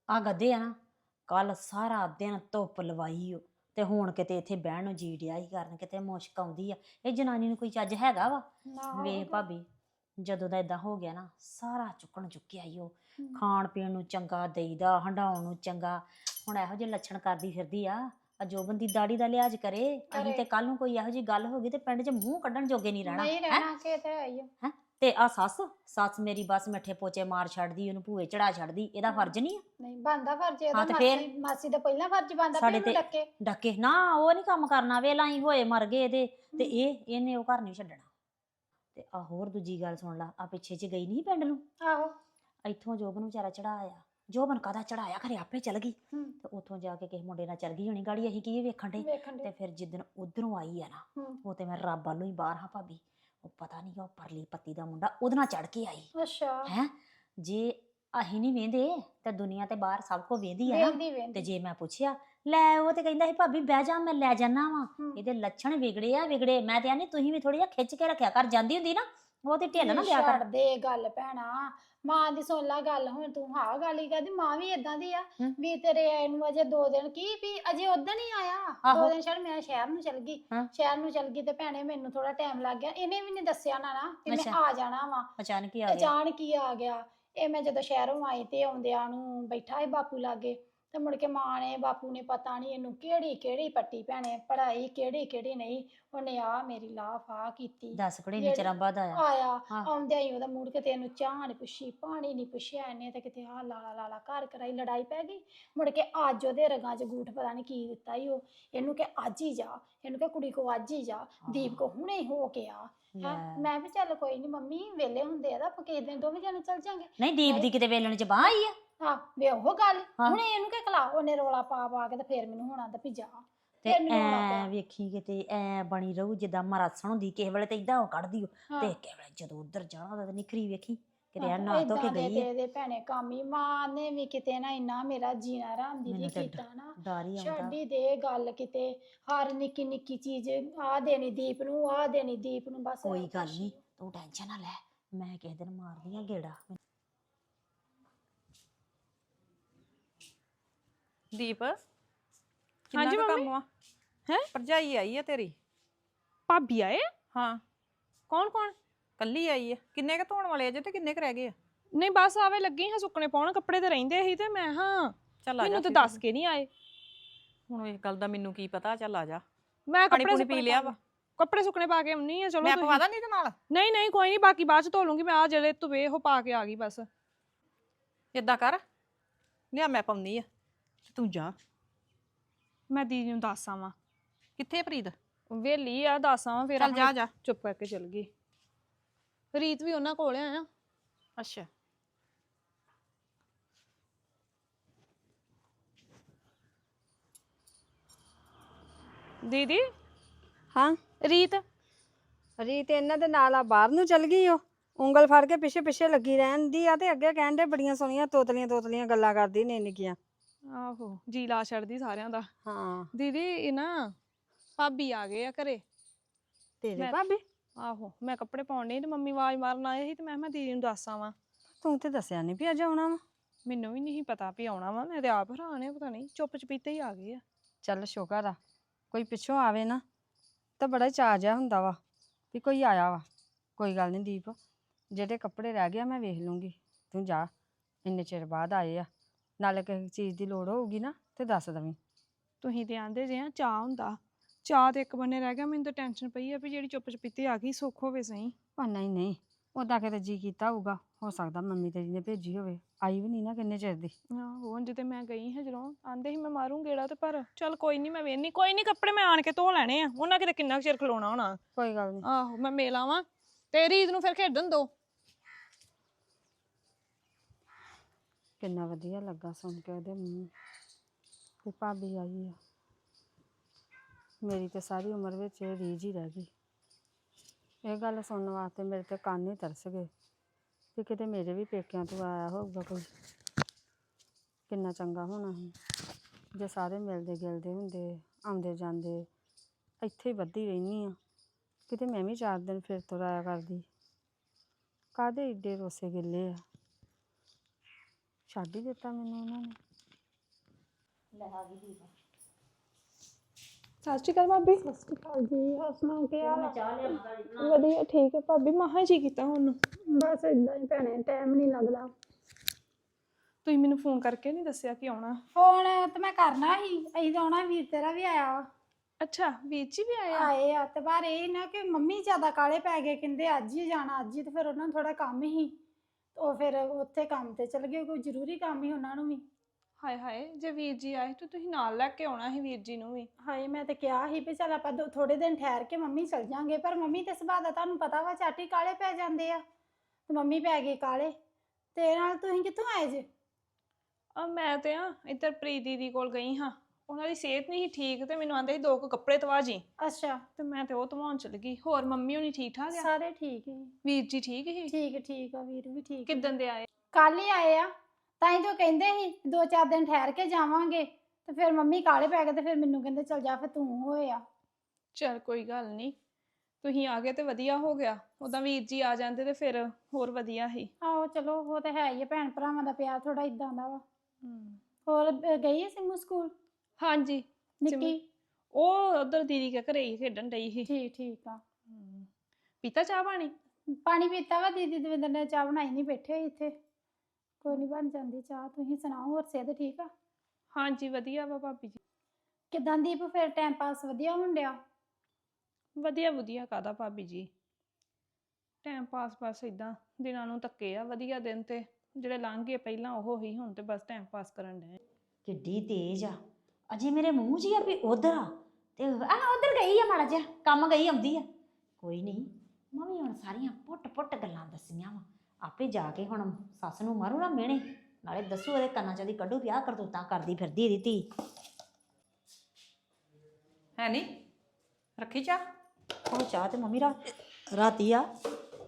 [SPEAKER 4] ਆ ਗੱਦੇ ਆ ਨਾ ਕੱਲ ਸਾਰਾ ਦਿਨ ਧੁੱਪ ਲਵਾਈ ਓ। ਤੇ ਹੁਣ ਕਿਤੇ ਇੱਥੇ ਬਹਿਣ ਨੂੰ ਜੀ ਡਿਆ ਹੀ ਕਰਨ ਕਿਤੇ ਮੁਸ਼ਕ ਆਉਂਦੀ ਆ ਇਹ ਜਨਾਨੀ ਨੂੰ ਕੋਈ ਚੱਜ ਹੈਗਾ ਵਾ ਵੇ। ਭਾਬੀ ਜਦੋਂ ਦਾ ਇਦਾਂ ਹੋ ਗਿਆ ਨਾ ਸਾਰਾ ਚੁੱਕਣ ਚੁੱਕਿਆ ਈ ਉਹ
[SPEAKER 5] ਹੂੰ।
[SPEAKER 4] ਖਾਣ ਪੀਣ ਨੂੰ ਚੰਗਾ ਦੇਈਦਾ ਹੰਡਾਉਣ ਨੂੰ ਚੰਗਾ ਹੁਣ ਇਹੋ ਜਿਹੇ ਲੱਛਣ ਕਰਦੀ ਫਿਰਦੀ ਆ ਆ ਜੋਬਨ ਦੀ ਦਾੜੀ ਦਾ ਲਿਹਾਜ਼ ਕਰੇ ਅਸੀਂ। ਤੇ ਕੱਲ ਨੂੰ ਕੋਈ ਇਹੋ ਜਿਹੀ ਗੱਲ ਹੋ ਗਈ ਤੇ ਪਿੰਡ 'ਚ ਮੂੰਹ ਕੱਢਣ ਜੋਗੇ ਨਹੀਂ ਰਹਿਣਾ
[SPEAKER 5] ਨਹੀਂ
[SPEAKER 4] ਹੈਂ?
[SPEAKER 5] ਰਹਿਣਾ ਕਿ ਤੇ ਹੈ ਹੀ ਆ।
[SPEAKER 4] ਤੇ ਆ ਸੱਸ ਸੱਸ ਮੇਰੀ ਬਸ ਮਿੱਠੇ ਪੋਚੇ ਮਾਰ ਛੱਡਦੀ ਉਹਨੂੰ ਭੂਏ ਚੜਾ ਛੱਡਦੀ ਇਹਦਾ ਫਰਜ਼ ਨਹੀਂ ਆ।
[SPEAKER 5] ਨਹੀਂ ਬੰਦਾ ਫਰਜ਼ ਇਹਦਾ
[SPEAKER 4] ਹਾਂ ਤੇ ਫਿਰ?
[SPEAKER 5] ਮਾਸੀ ਮਾਸੀ ਦਾ ਪਹਿਲਾ ਫਰਜ਼ ਬੰਦਾ
[SPEAKER 4] ਸਾਡੇ ਤੇ- ਡੱਕੇ। ਨਾ ਉਹ ਨਹੀਂ ਕੰਮ ਕਰਨਾ ਵੇਲਾ ਹੀ ਹੋਏ ਮਰ ਗਏ ਇਹਦੇ ਤੇ ਇਹ ਇਹਨੇ ਉਹ ਘਰ ਨਹੀਂ ਛੱਡਣਾ। ਤੇ ਆ ਹੋਰ ਦੂਜੀ ਗੱਲ ਸੁਣ ਲਾ ਆ ਪਿੱਛੇ ਚ ਗਈ ਨਹੀਂ ਪਿੰਡ ਨੂੰ?
[SPEAKER 5] ਆਹੋ।
[SPEAKER 4] ਇੱਥੋਂ ਜੋਬਨ ਵਿਚਾਰਾ ਚੜਾਇਆ। ਜੋਬਨ ਕਾਦਾ ਚੜਾਇਆ? ਘਰੇ ਆਪੇ ਚਲ ਗਈ।
[SPEAKER 5] ਹੂੰ।
[SPEAKER 4] ਤੇ ਉੱਥੋਂ ਜਾ ਕੇ ਕਿਸੇ ਮੁੰਡੇ ਨਾਲ ਚਲ ਗਈ ਹੋਣੀ ਗਾੜੀ ਅਸੀਂ ਕੀ ਵੇਖਣ ਦੇ
[SPEAKER 5] ਵੇਖਣ
[SPEAKER 4] ਤੇ
[SPEAKER 5] ਦੇ
[SPEAKER 4] ਫਿਰ ਜਿੱਦਣ ਉਧਰੋਂ ਆਈ ਆ ਨਾ
[SPEAKER 5] ਹੂੰ।
[SPEAKER 4] ਉਹ ਤੇ ਮੈਂ ਰੱਬ ਵੱਲੋਂ ਹੀ ਬਾਹਰ ਹਾਂ ਭਾਬੀ। ਉਹ ਪਤਾ ਨਹੀਂ ਉਹ ਪਰਲੀ ਪੱਤੀ ਦਾ ਮੁੰਡਾ ਉਹਦੇ ਨਾਲ ਚੜ ਕੇ ਆਈ।
[SPEAKER 5] ਅੱਛਾ।
[SPEAKER 4] ਹੈ? ਜੇ ਅਸੀਂ ਨਹੀਂ ਵੇਂਦੇ ਤੇ ਦੁਨੀਆ ਤੇ ਬਾਹਰ ਸਭ ਕੋ ਵੇਂਦੀ ਆ ਨਾ।
[SPEAKER 5] ਵੇਂਦੀ
[SPEAKER 4] ਤੇ
[SPEAKER 5] ਵੇਂਦੀ
[SPEAKER 4] ਜੇ ਮੈਂ ਪੁੱਛਿਆ ਲੈ ਉਹ ਤੇ ਕਹਿੰਦਾ ਸੀ ਭਾਬੀ ਬਹਿ ਜਾ ਮੈਂ ਲੈ ਜਾਣਾ ਵਾ। ਇਹਦੇ ਲੱਛਣ ਵਿਗੜੇ ਆ ਵਿਗੜੇ। ਮੈਂ ਤੇ ਆਨੀ ਤੁਸੀਂ ਵੀ ਥੋੜੀ ਜਿਹਾ ਖਿੱਚ ਕੇ ਰੱਖਿਆ ਕਰ। ਜਾਂਦੀ ਹੁੰਦੀ ਨਾ ਉਹ ਤੇ ਢਿੱਲ ਨਾ ਦਿਆ ਕਰ।
[SPEAKER 5] ਛੱਡ ਦੇ ਗੱਲ ਭੈਣਾ। ਮਾਂ ਦੀ ਸੁਣ ਲਾ ਗੱਲ ਹੁਣ ਤੂੰ ਹਾਂ ਗੱਲ ਹੀ ਕਰਦੀ ਮਾਂ ਵੀ ਇਦਾਂ ਦੀ ਆ
[SPEAKER 4] ਹੂੰ।
[SPEAKER 5] ਵੀ ਤੇਰੇ ਆਏ ਨੂੰ ਅਜੇ ਦੋ ਦਿਨ ਕੀ ਵੀ ਅਜੇ ਉਦੋਂ ਹੀ ਆਇਆ
[SPEAKER 4] ਆਹੋ।
[SPEAKER 5] ਦਿਨ ਛੱਡ ਮੈਂ ਸ਼ਹਿਰ ਨੂੰ ਚਲ ਗਈ
[SPEAKER 4] ਹਾਂ।
[SPEAKER 5] ਸ਼ਹਿਰ ਨੂੰ ਚਲ ਗਈ ਤੇ ਭੈਣੇ ਮੈਨੂੰ ਥੋੜਾ ਟਾਈਮ ਲੱਗ ਗਿਆ ਇਹਨੇ ਵੀ ਨਹੀਂ ਦੱਸਿਆ ਨਾ ਨਾ ਕਿ ਮੈਂ
[SPEAKER 4] ਅੱਛਾ।
[SPEAKER 5] ਆ ਜਾਣਾ ਵਾ
[SPEAKER 4] ਅਚਾਨਕ ਹੀ ਆ ਗਿਆ
[SPEAKER 5] ਅਚਾਨਕ ਹੀ ਆ ਗਿਆ ਇਹ ਮੈਂ ਜਦੋਂ ਸ਼ਹਿਰੋਂ ਆਈ ਤੇ ਆਉਂਦਿਆਂ ਨੂੰ ਬੈਠਾ ਹੈ ਬਾਪੂ ਲਾਗੇ ਤੇ ਮੁੜ ਕੇ ਮਾਂ ਨੇ ਬਾਪੂ ਨੇ ਪਤਾ ਨਹੀਂ ਇਹਨੂੰ ਕਿਹੜੀ ਕਿਹੜੀ ਪੱਟੀ ਭੈਣੇ ਪੜਾਈ ਕਿਹੜੀ ਕਿਹੜੀ ਨਹੀਂ ਉਹਨੇ ਆ ਮੇਰੀ ਲਾਫ ਆ ਕੀਤੀ।
[SPEAKER 4] ਦੱਸ ਕੁੜੇ ਬਾਅਦ ਆਇਆ।
[SPEAKER 5] ਆਇਆ
[SPEAKER 4] ਹਾਂ।
[SPEAKER 5] ਆਉਂਦਿਆਂ ਹੀ ਉਹਦਾ ਮੂਡ ਕਿਤੇ ਇਹਨੂੰ ਚਾਹ ਨੀ ਪੁੱਛੀ ਪਾਣੀ ਨਹੀਂ ਪੁੱਛਿਆ ਇਹਨੇ ਤੇ ਕਿਤੇ ਆ ਲਾਲਾ ਲਾਲਾ ਘਰ ਕਰਾਈ ਲੜਾਈ ਪੈ ਗਈ। ਮੁੜ ਕੇ ਅੱਜ ਉਹਦੇ ਰਗਾਂ 'ਚ ਗੂਠ ਪਤਾ ਨਹੀਂ ਕੀ ਦਿੱਤਾ ਈ ਉਹ। ਇਹਨੂੰ ਕਿ ਅੱਜ ਹੀ ਜਾ। ਇਹਨੂੰ ਕਿ ਕੁੜੀ ਕੋ ਅੱਜ ਹੀ ਜਾ। ਦੀਪ ਕੋ ਹੁਣੇ ਹੀ ਹੋ ਕੇ ਆ। ਹੈਂ।
[SPEAKER 4] ਲੈ।
[SPEAKER 5] ਮੈਂ ਵੀ ਚੱਲ ਕੋਈ ਨਹੀਂ ਮੰਮੀ ਵੇਲੇ ਹੁੰਦੇ ਆ ਤਾਂ ਆਪਾਂ ਕਿਸੇ ਦਿਨ ਦੋਵੇਂ ਜਣੇ ਚੱਲ ਜਾਂਗੇ।
[SPEAKER 4] ਨਹੀਂ ਦੀਪ ਦੀ ਕਿਤੇ ਵੇਲਣ ਚ ਬਾਹ ਆਈ ਆ?
[SPEAKER 5] ਹਾਂ ਵੇ ਉਹ ਗੱਲ
[SPEAKER 4] ਹਾਂ।
[SPEAKER 5] ਹੁਣੇ ਇਹਨੂੰ ਕਿ ਖਲਾ ਉਹਨੇ ਰੋਲਾ ਪਾ ਪਾ ਕੇ ਤੇ ਫੇਰ ਮੈਨੂੰ ਹੁਣ ਆਂਦਾ ਵੀ ਜਾ
[SPEAKER 4] ਤੇ
[SPEAKER 5] ਫਿਰ ਮੈਨੂੰ ਆਉਣਾ
[SPEAKER 4] ਐ
[SPEAKER 5] ਪਿਆ।
[SPEAKER 4] ਵੇਖੀ ਕਿਤੇ ਐ ਬਣੀ ਰਹੂ ਜਿੱਦਾਂ ਮਰਾਸਣ ਹੁੰਦੀ ਕਿਸੇ ਵੇਲੇ ਤੇ ਇਦਾਂ ਉਹ ਕੱਢਦੀ ਓ
[SPEAKER 5] ਹਾਂ।
[SPEAKER 4] ਤੇ ਕਿਸੇ ਵੇਲੇ ਜਦੋਂ ਉਧਰ ਜਾਣਾ ਉਹਦਾ ਤੇ ਨਿਖਰੀ ਵੇਖੀ ਕਿਤੇ ਐ ਨਾ ਧੋ ਕੇ
[SPEAKER 5] ਏਦਾਂ ਦੇ
[SPEAKER 4] ਗਈ ਆ
[SPEAKER 5] ਤੇ ਇਹਦੇ ਭੈਣੇ ਕਾਮੀ ਮਾਂ ਨੇ ਵੀ ਕਿਤੇ ਨਾ ਇੰਨਾ ਮੇਰਾ ਜੀਣਾ ਰਾਮ ਦੀ
[SPEAKER 4] ਮੈਨੂੰ ਤੇ
[SPEAKER 5] ਕੀਤਾ ਨਾ
[SPEAKER 4] ਡਰ ਹੀ ਆਉਂਦਾ
[SPEAKER 5] ਛੱਡੀ ਦੇ ਗੱਲ ਕਿਤੇ ਹਰ ਨਿੱਕੀ ਨਿੱਕੀ ਚੀਜ਼ ਆ ਦੇਣੀ ਦੀਪ ਨੂੰ ਆ ਦੇਣੀ ਦੀਪ ਨੂੰ ਬਸ
[SPEAKER 4] ਕੋਈ ਗੱਲ। ਨਹੀਂ ਤੂੰ ਟੈਨਸ਼ਨ ਨਾ ਲੈ ਮੈਂ ਕਿਸੇ ਦਿਨ ਮਾਰਦੀ ਆ ਗੇੜਾ
[SPEAKER 2] ਦੀਪ
[SPEAKER 1] ਹਾਂਜੀ
[SPEAKER 2] ਕਿੰਨਾ ਕੁ
[SPEAKER 1] ਮੰਮੀ।
[SPEAKER 2] ਕੰਮ ਆ?
[SPEAKER 1] ਹੈਂ?
[SPEAKER 2] ਭਰਜਾਈ ਆਈ ਆ ਤੇਰੀ?
[SPEAKER 1] ਭਾਬੀ ਆਏ
[SPEAKER 2] ਹਾਂ।
[SPEAKER 1] ਕੌਣ ਕੌਣ?
[SPEAKER 2] ਕੱਲੀ ਆਈ ਆ। ਕਿੰਨੇ ਕ ਧੋਣ ਵਾਲੇ ਅਜੇ ਤੇ ਕਿੰਨੇ ਕ ਰਹਿ ਗਏ ਆ?
[SPEAKER 1] ਨਹੀਂ ਬਸ ਆਵੇ ਲੱਗੀ ਹਾਂ ਸੁੱਕਣੇ ਪਾਉਣ ਕੱਪੜੇ ਤੇ ਰਹਿੰਦੇ ਸੀ ਤੇ ਮੈਂ ਹਾਂ।
[SPEAKER 2] ਚੱਲ ਆ ਜਾ
[SPEAKER 1] ਮੈਨੂੰ ਤਾਂ
[SPEAKER 2] ਫਿਰ।
[SPEAKER 1] ਦੱਸ ਕੇ ਨਹੀਂ ਆਏ।
[SPEAKER 2] ਹੁਣ ਇਸ ਗੱਲ ਦਾ ਮੈਨੂੰ ਕੀ ਪਤਾ ਚੱਲ ਆ ਜਾ।
[SPEAKER 1] ਮੈਂ
[SPEAKER 2] ਪਾਣੀ
[SPEAKER 1] ਕੱਪੜੇ
[SPEAKER 2] ਪੂਣੀ ਪੀ
[SPEAKER 1] ਸੁੱਕਣੇ
[SPEAKER 2] ਲਿਆ ਵਾ।
[SPEAKER 1] ਕੱਪੜੇ ਸੁੱਕਣੇ ਪਾ ਕੇ ਆਉਣੀ ਆ ਚਲੋ
[SPEAKER 2] ਮੈਂ
[SPEAKER 1] ਤੁਸੀਂ-
[SPEAKER 2] ਪਵਾ ਦਾਂ ਨਹੀਂ ਤੇ ਨਾਲ?
[SPEAKER 1] ਨਹੀਂ ਨਹੀਂ ਕੋਈ ਨਹੀਂ ਬਾਕੀ ਬਾਅਦ ਚ ਧੋ ਲੂੰਗੀ ਮੈਂ ਆ ਜਿਹੜੇ ਧੁਵੇ ਉਹ ਪਾ ਕੇ ਆ ਗਈ ਬਸ।
[SPEAKER 2] ਏਦਾਂ ਕਰ ਲਿਆ ਮੈਂ ਪਾਉਣੀ ਆ। ਤੇ ਤੂੰ ਜਾ।
[SPEAKER 1] ਮੈਂ ਦੀਦੀ ਨੂੰ ਦੱਸ ਆਵਾਂ।
[SPEAKER 2] ਕਿੱਥੇ ਪ੍ਰੀਤ?
[SPEAKER 1] ਵੇਲੀ ਆ ਦੱਸਾਂ ਫਿਰ
[SPEAKER 2] ਚੱਲ ਜਾ ਜਾ।
[SPEAKER 1] ਚੁੱਪ ਕਰਕੇ ਚਲ ਗਈ। ਰੀਤ ਵੀ ਉਹਨਾਂ ਕੋਲ ਆ
[SPEAKER 2] ਅੱਛਾ।
[SPEAKER 1] ਦੀਦੀ?
[SPEAKER 3] ਹਾਂ।
[SPEAKER 1] ਰੀਤ
[SPEAKER 3] ਰੀਤ ਇਹਨਾਂ ਦੇ ਨਾਲ ਆ ਬਾਹਰ ਨੂੰ ਚਲ ਗਈ ਉਹ। ਉਂਗਲ ਫੜ ਕੇ ਪਿੱਛੇ ਪਿੱਛੇ ਲੱਗੀ ਰਹਿੰਦੀ ਆ ਤੇ ਅੱਗੇ ਕਹਿਣ ਦੇ ਬੜੀਆਂ ਸੋਹਣੀਆਂ ਤੋਤਲੀਆਂ ਤੋਤਲੀਆਂ ਗੱਲਾਂ ਕਰਦੀ ਨੇ ਨਿੱਕੀਆਂ।
[SPEAKER 1] ਆਹੋ ਜੀ ਲਾ ਛੱਡਦੀ ਸਾਰਿਆਂ ਦਾ।
[SPEAKER 3] ਹਾਂ।
[SPEAKER 1] ਦੀਦੀ ਇਹ ਨਾ ਭਾਬੀ ਆ ਗਏ ਆ ਘਰੇ।
[SPEAKER 3] ਤੇਰੇ ਭਾਬੀ?
[SPEAKER 1] ਆਹੋ ਮੈਂ ਕੱਪੜੇ ਪਾਉਣ ਡਈ ਤੇ ਮੰਮੀ ਆਵਾਜ਼ ਮਾਰਨ ਆਏ ਸੀ ਤੇ ਮੈਂ ਕਿਹਾ ਮੈਂ ਦੀਦੀ ਨੂੰ ਦੱਸ ਆਵਾਂ
[SPEAKER 3] ਤੂੰ ਤੇ ਦੱਸਿਆ ਨਹੀਂ ਵੀ ਅੱਜ ਆਉਣਾ ਵਾ।
[SPEAKER 1] ਮੈਨੂੰ ਵੀ ਨਹੀਂ ਪਤਾ ਵੀ ਆਉਣਾ ਵਾ ਮੈਂ ਤੇ ਆਪ ਹੈਰਾਨ ਆ ਪਤਾ ਨਹੀਂ ਚੁੱਪ ਚਪੀਤੇ ਹੀ ਆ ਗਏ ਆ।
[SPEAKER 3] ਚੱਲ ਸ਼ੁਕਰ ਆ ਕੋਈ ਪਿੱਛੋਂ ਆਵੇ ਨਾ ਤਾਂ ਬੜਾ ਚਾਅ ਜਿਹਾ ਹੁੰਦਾ ਵਾ ਵੀ ਕੋਈ ਆਇਆ ਵਾ। ਕੋਈ ਗੱਲ ਨਹੀਂ ਦੀਪ ਜਿਹੜੇ ਕੱਪੜੇ ਰਹਿ ਗਏ ਆ ਮੈਂ ਵੇਖ ਲੂੰਗੀ। ਤੂੰ ਜਾ ਇੰਨੇ ਚਿਰ ਬਾਅਦ ਆਏ ਆ। ਨਾਲੇ ਕਿਸੇ ਚੀਜ਼ ਦੀ ਲੋੜ ਹੋਊਗੀ ਨਾ ਤੇ ਦੱਸ ਦਵੀਂ।
[SPEAKER 1] ਤੁਸੀਂ ਤੇ ਆਂਦੇ ਜੇ ਆ ਚਾਹ ਹੁੰਦਾ। ਚਾਹ ਤੇ ਇੱਕ ਬੰਨੇ ਰਹਿ ਗਿਆ ਮੈਨੂੰ ਤਾਂ ਟੈਨਸ਼ਨ ਪਈ ਆ ਵੀ ਜਿਹੜੀ ਚੁੱਪ ਚਪੀਤੇ ਆ ਗਈ ਸੁੱਖ ਹੋਵੇ ਸਹੀ।
[SPEAKER 3] ਪਰ ਨਹੀਂ ਨਹੀਂ ਉਦਾਂ ਕਿਤੇ ਜੀ ਕੀਤਾ ਹੋਊਗਾ ਹੋ ਸਕਦਾ ਮੰਮੀ ਤੇਰੀ ਨੇ ਭੇਜੀ ਹੋਵੇ। ਆਈ ਵੀ ਨਹੀਂ ਨਾ ਕਿੰਨੇ ਚਿਰ ਦੀ।
[SPEAKER 1] ਆਹੋ ਉਂਝ ਤੇ ਮੈਂ ਗਈ ਹਾਂ ਜਦੋਂ। ਆਂਦੇ ਸੀ ਮੈਂ ਮਾਰੂੰ ਗੇੜਾ ਤੇ ਪਰ ਚੱਲ ਕੋਈ ਨਹੀਂ ਮੈਂ ਵੇਖਨੀ ਕੋਈ ਨਹੀਂ ਕੱਪੜੇ ਮੈਂ ਆਣ ਕੇ ਧੋ ਲੈਣੇ ਆ। ਉਹਨਾਂ ਕਿਤੇ ਕਿੰਨਾ ਕੁ ਚਿਰ ਖਲੋਣਾ ਹੋਣਾ।
[SPEAKER 3] ਕੋਈ ਗੱਲ ਨਹੀਂ
[SPEAKER 1] ਆਹੋ ਮੈਂ ਮੇਲ ਆਵਾਂ। ਤੇ ਰੀਤ ਨੂੰ ਫਿਰ ਖੇਡਣ ਦੋ।
[SPEAKER 3] ਕਿੰਨਾ ਵਧੀਆ ਲੱਗਾ ਸੁਣ ਕੇ ਉਹਦੇ ਮੂੰਹ। ਵੀ ਭਾਬੀ ਆਈ ਆ। ਮੇਰੀ ਤੇ ਸਾਰੀ ਉਮਰ ਵਿੱਚ ਇਹ ਰੀਝ ਹੀ ਰਹਿ ਗਈ। ਇਹ ਗੱਲ ਸੁਣਨ ਵਾਸਤੇ ਮੇਰੇ ਤੇ ਕੰਨ ਹੀ ਤਰਸ ਗਏ। ਕਿ ਕਿਤੇ ਮੇਰੇ ਵੀ ਪੇਕਿਆਂ ਤੋਂ ਆਇਆ ਹੋਊਗਾ ਕੋਈ। ਕਿੰਨਾ ਚੰਗਾ ਹੋਣਾ ਸੀ। ਜੇ ਸਾਰੇ ਮਿਲਦੇ ਗਿਲਦੇ ਹੁੰਦੇ, ਆਉਂਦੇ ਜਾਂਦੇ, ਇੱਥੇ ਹੀ ਬੱਧੀ ਰਹਿਨੀ ਆ। ਕਿਤੇ ਮੈਂ ਵੀ ਚਾਰ ਦਿਨ ਫਿਰ ਤੁਰ ਆਇਆ ਕਰਦੀ। ਕਾਦੇ ਏਡੇ ਰੋਸੇ ਗਿੱਲੇ ਆ। ਛੱਡ ਹੀ ਦਿੱਤਾ ਮੈਨੂੰ ਉਹਨਾਂ ਨੇ।
[SPEAKER 1] ਸਤਿ ਸ਼੍ਰੀ ਅਕਾਲ ਭਾਬੀ।
[SPEAKER 5] ਸਤਿ ਸ਼੍ਰੀ ਅਕਾਲ। ਜੀ ਸੁਣਾਓ ਕੀ ਹਾਲ ਆ?
[SPEAKER 1] ਵਧੀਆ ਠੀਕ ਹੈ ਭਾਬੀ। ਮਹਾ ਜੀ ਕੀਤਾ ਹੁਣ।
[SPEAKER 5] ਬਸ ਇਦਾਂ ਹੀ ਭੈਣੇ ਟਾਈਮ ਨਹੀਂ ਲੱਗਦਾ।
[SPEAKER 1] ਤੁਸੀਂ ਮੈਨੂੰ ਫੋਨ ਕਰਕੇ ਨਹੀਂ ਦੱਸਿਆ ਕਿ ਆਉਣਾ?
[SPEAKER 5] ਫੋਨ ਤੇ ਮੈਂ ਕਰਨਾ ਸੀ। ਅਸੀਂ ਤਾਂ ਆਉਣਾ ਵੀਰ ਤੇਰਾ ਵੀ ਆਇਆ ਵਾ।
[SPEAKER 1] ਅੱਛਾ ਵੀਰ ਜੀ ਵੀ ਆਇਆ?
[SPEAKER 5] ਆਏ ਆ ਤੇ ਪਰ ਇਹ ਨਾ ਕਿ ਮੰਮੀ ਜ਼ਿਆਦਾ ਕਾਲੇ ਪੈ ਗਏ ਕਹਿੰਦੇ ਅੱਜ ਹੀ ਜਾਣਾ ਅੱਜ ਹੀ ਤੇ ਫਿਰ ਉਹਨਾਂ ਨੂੰ ਥੋੜਾ ਕੰਮ ਹੀ ਉਹ ਫਿਰ ਉੱਥੇ ਕੰਮ ਤੇ ਚਲ ਗਏ ਕੋਈ ਜ਼ਰੂਰੀ ਕੰਮ ਹੀ ਉਹਨਾਂ ਨੂੰ ਵੀ।
[SPEAKER 1] ਹਾਏ ਹਾਏ ਜੇ ਵੀਰ ਜੀ ਆਏ ਤਾਂ ਤੁਸੀਂ ਨਾਲ ਲੈ ਕੇ ਆਉਣਾ ਸੀ ਵੀਰ ਜੀ ਨੂੰ ਵੀ।
[SPEAKER 5] ਹਾਏ ਮੈਂ ਤੇ ਕਿਹਾ ਸੀ ਵੀ ਚੱਲ ਆਪਾਂ ਦੋ ਥੋੜੇ ਦਿਨ ਠਹਿਰ ਕੇ ਮੰਮੀ ਚਲ ਜਾਾਂਗੇ ਪਰ ਮੰਮੀ ਤੇ ਸੁਭਾਅ ਦਾ ਤੁਹਾਨੂੰ ਪਤਾ ਵਾ ਝਾਟੀ ਕਾਲੇ ਪੈ ਜਾਂਦੇ ਆ। ਤੇ ਮੰਮੀ ਪੈ ਗਏ ਕਾਲੇ। ਤੇ ਨਾਲ ਤੁਸੀਂ ਕਿੱਥੋਂ ਆਏ ਜੇ?
[SPEAKER 1] ਆ ਮੈਂ ਤੇ ਆ ਇੱਧਰ ਪ੍ਰੀਤ ਦੀਦੀ ਕੋਲ ਗਈ ਹਾਂ। ਉਹਨਾਂ ਦੀ ਸਿਹਤ ਨਹੀਂ ਸੀ ਠੀਕ ਤੇ ਮੈਨੂੰ ਆਂਦੇ ਸੀ ਦੋ ਕੁ ਕੱਪੜੇ ਧਵਾ ਜੀ।
[SPEAKER 5] ਅੱਛਾ।
[SPEAKER 1] ਤੇ ਮੈਂ ਤੇ ਉਹ ਧਵਾਉਣ ਚਲ ਗਈ। ਹੋਰ ਮੰਮੀ ਹੋਣੀ ਠੀਕ ਠਾਕ ਆ?
[SPEAKER 5] ਸਾਰੇ ਠੀਕ ਹੀ।
[SPEAKER 1] ਵੀਰ ਜੀ ਠੀਕ ਸੀ
[SPEAKER 5] ਠੀਕ ਠੀਕ ਆ ਵੀਰ ਵੀ ਠੀਕ
[SPEAKER 1] ਕਿੱਦਣ ਦੇ ਆਏ?
[SPEAKER 5] ਕੱਲ ਹੀ ਆਏ ਆ। ਤਾਂ ਹੀ ਜੋ ਕਹਿੰਦੇ ਸੀ ਦੋ ਚਾਰ ਦਿਨ ਠਹਿਰ ਕੇ ਜਾਵਾਂਗੇ। ਤੇ ਫਿਰ ਮੰਮੀ ਕਾਲੇ ਪੈ ਗਏ ਤੇ ਫਿਰ ਮੈਨੂੰ ਕਹਿੰਦੇ ਚਲ ਜਾ ਫਿਰ ਤੂੰ ਹੋਇਆ
[SPEAKER 1] ਚਲ ਕੋਈ ਗੱਲ ਨਹੀਂ। ਤੁਸੀਂ ਆ ਗਏ ਤੇ ਵਧੀਆ ਹੋ ਗਿਆ। ਉਦਾਂ ਵੀਰ ਜੀ ਆ ਜਾਂਦੇ ਤੇ ਫਿਰ ਹੋਰ ਵਧੀਆ ਸੀ।
[SPEAKER 5] ਆਹੋ ਚਲੋ ਉਹ ਤਾਂ ਹੈ ਹੀ ਆ ਭੈਣ ਭਰਾਵਾਂ ਦਾ ਪਿਆਰ ਥੋੜਾ ਇਦਾਂ ਦਾ ਵਾ। ਹੋਰ ਗਈ ਹੈ ਸਿੰਮੂ ਸਕੂਲ?
[SPEAKER 1] ਹਾਂਜੀ
[SPEAKER 5] ਨਿੱਕੀ?
[SPEAKER 1] ਉਹ ਉਧਰ ਦੀਦੀ ਕੇ ਘਰੇ ਹੀ ਖੇਡਣ ਡਈ ਸੀ।
[SPEAKER 5] ਠੀਕ ਠੀਕ ਆ।
[SPEAKER 1] ਹਮ। ਪੀਤਾ ਚਾਹ ਪਾਣੀ?
[SPEAKER 5] ਪਾਣੀ ਪੀਤਾ ਵਾ ਦੀਦੀ ਦਵਿੰਦਰ ਨੇ ਚਾਹ ਬਣਾਈ ਨਹੀਂ ਬੈਠੇ ਹੋਏ ਇੱਥੇ। ਕੋਈ ਨਹੀਂ ਬਣ ਜਾਂਦੀ ਚਾਹ ਤੁਸੀਂ ਸੁਣਾਓ ਹੋਰ ਸਿਹਤ ਠੀਕ ਆ?
[SPEAKER 1] ਹਾਂਜੀ ਵਧੀਆ ਵਾ ਭਾਬੀ ਜੀ।
[SPEAKER 5] ਕਿਦਾਂ ਦੀਪ ਫਿਰ ਟਾਈਮ ਪਾਸ ਵਧੀਆ ਹੋਣ ਡਿਆ?
[SPEAKER 1] ਵਧੀਆ ਵਧੀਆ ਕਾਦਾ ਭਾਬੀ ਜੀ? ਟਾਈਮ ਪਾਸ ਬਸ ਇਦਾਂ ਦਿਨਾਂ ਨੂੰ ਧੱਕੇ ਆ ਵਧੀਆ ਦਿਨ ਤੇ। ਜਿਹੜੇ ਲੰਘ ਗਏ ਪਹਿਲਾਂ ਉਹ ਹੀ ਹੁਣ ਤੇ ਬਸ ਟਾਈਮ ਪਾਸ ਕਰਨ ਡਏ।
[SPEAKER 4] ਕਿੱਡੀ ਤੇਜ਼ ਆ। ਅਜੇ ਮੇਰੇ ਮੂੰਹ ਹੀ ਆ ਵੀ ਉਧਰ ਆ। ਤੇ ਆ ਉਧਰ ਗਈ ਆ ਮਾੜਾ ਜਿਹਾ ਕੰਮ ਗਈ ਆਉਂਦੀ ਆ। ਕੋਈ ਨਹੀਂ ਮੰਮੀ ਹੁਣ ਸਾਰੀਆਂ ਪੁੱਟ ਪੁੱਟ ਗੱਲਾਂ ਦੱਸੀਆਂ ਵਾ। ਆਪੇ ਜਾ ਕੇ ਹੁਣ ਸੱਸ ਨੂੰ ਮਾਰੂ ਨਾ ਮਿਹਣੇ ਨਾਲੇ ਦੱਸੂ ਉਹਦੇ ਕੰਨਾਂ 'ਚ ਦੀ ਕੱਢੂ ਵਿਆਹ ਕਰਤੂਤਾਂ ਕਰਦੀ ਫਿਰਦੀ ਇਹਦੀ ਧੀ।
[SPEAKER 2] ਹੈ ਨਹੀਂ ਰੱਖੀ ਚਾ
[SPEAKER 4] ਉਹ ਚਾਹ ਤੇ ਮੰਮੀ ਰਾਤ ਰਾਤੀ ਆ।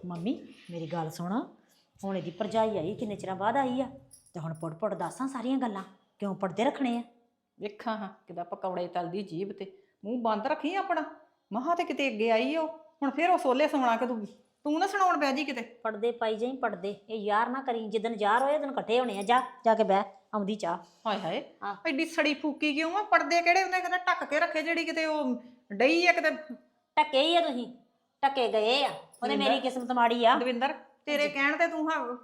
[SPEAKER 4] ਮੰਮੀ ਮੇਰੀ ਗੱਲ ਸੁਣ ਹੁਣ ਇਹਦੀ ਭਰਜਾਈ ਆਈ ਕਿੰਨੇ ਚਿਰਾਂ ਬਾਅਦ ਆਈ ਆ? ਤੇ ਹੁਣ ਪੁੱਟ ਪੁੱਟ ਦੱਸਾਂ ਸਾਰੀਆਂ ਗੱਲਾਂ ਕਿਉਂ ਪੜਦੇ ਰੱਖਣੇ ਆ?
[SPEAKER 2] ਵੇਖਾਂ ਹਾਂ ਕਿਦਾ ਪਕੌੜੇ ਤਲਦੀ ਜੀਬ ਤੇ। ਮੂੰਹ ਬੰਦ ਰੱਖੀ ਆਪਣਾ। ਮਹਾ ਤੇ ਕਿਤੇ ਅੱਗੇ ਆਈ ਓ। ਹੁਣ ਫੇਰ ਉਹ ਸੋਲੇ ਸੁਣਾ ਕੇ ਤੂੰ ਤੂੰ ਨਾ ਸੁਣਾਉਣ ਬਹਿ ਜੀ ਕਿਤੇ।
[SPEAKER 4] ਪੜਦੇ ਪਾਈ ਜਾਈ ਪੜਦੇ। ਇਹ ਯਾਰ ਨਾ ਕਰੀ ਜਿੱਦਨ ਯਾਰ ਹੋਏ ਉਦਨ ਇਕੱਠੇ ਹੋਣੇ ਆ। ਜਾ ਜਾ ਕੇ ਬਹਿ ਆਉਂਦੀ ਚਾਹ।
[SPEAKER 2] ਹਾਏ ਹਾਏ
[SPEAKER 4] ਹਾਂ।
[SPEAKER 2] ਐਡੀ ਸੜੀ ਫੂਕੀ ਕਿਉਂ ਆ? ਪਰਦੇ ਕਿਹੜੇ ਉਹਨੇ ਕਹਿੰਦਾ ਢੱਕ ਕੇ ਰੱਖੇ ਜਿਹੜੀ ਕਿਤੇ ਉਹ ਡਈ ਆ ਕਿਤੇ।
[SPEAKER 4] ਟੱਕੇ ਹੀ ਆ ਤੁਸੀਂ। ਟੱਕੇ ਗਏ ਆ। ਉਹਨੇ ਮੇਰੀ ਕਿਸਮਤ ਮਾੜੀ ਆ।
[SPEAKER 2] ਦਵਿੰਦਰ ਤੇਰੇ ਕਹਿਣ ਤੇ ਤੂੰ ਹਾਂ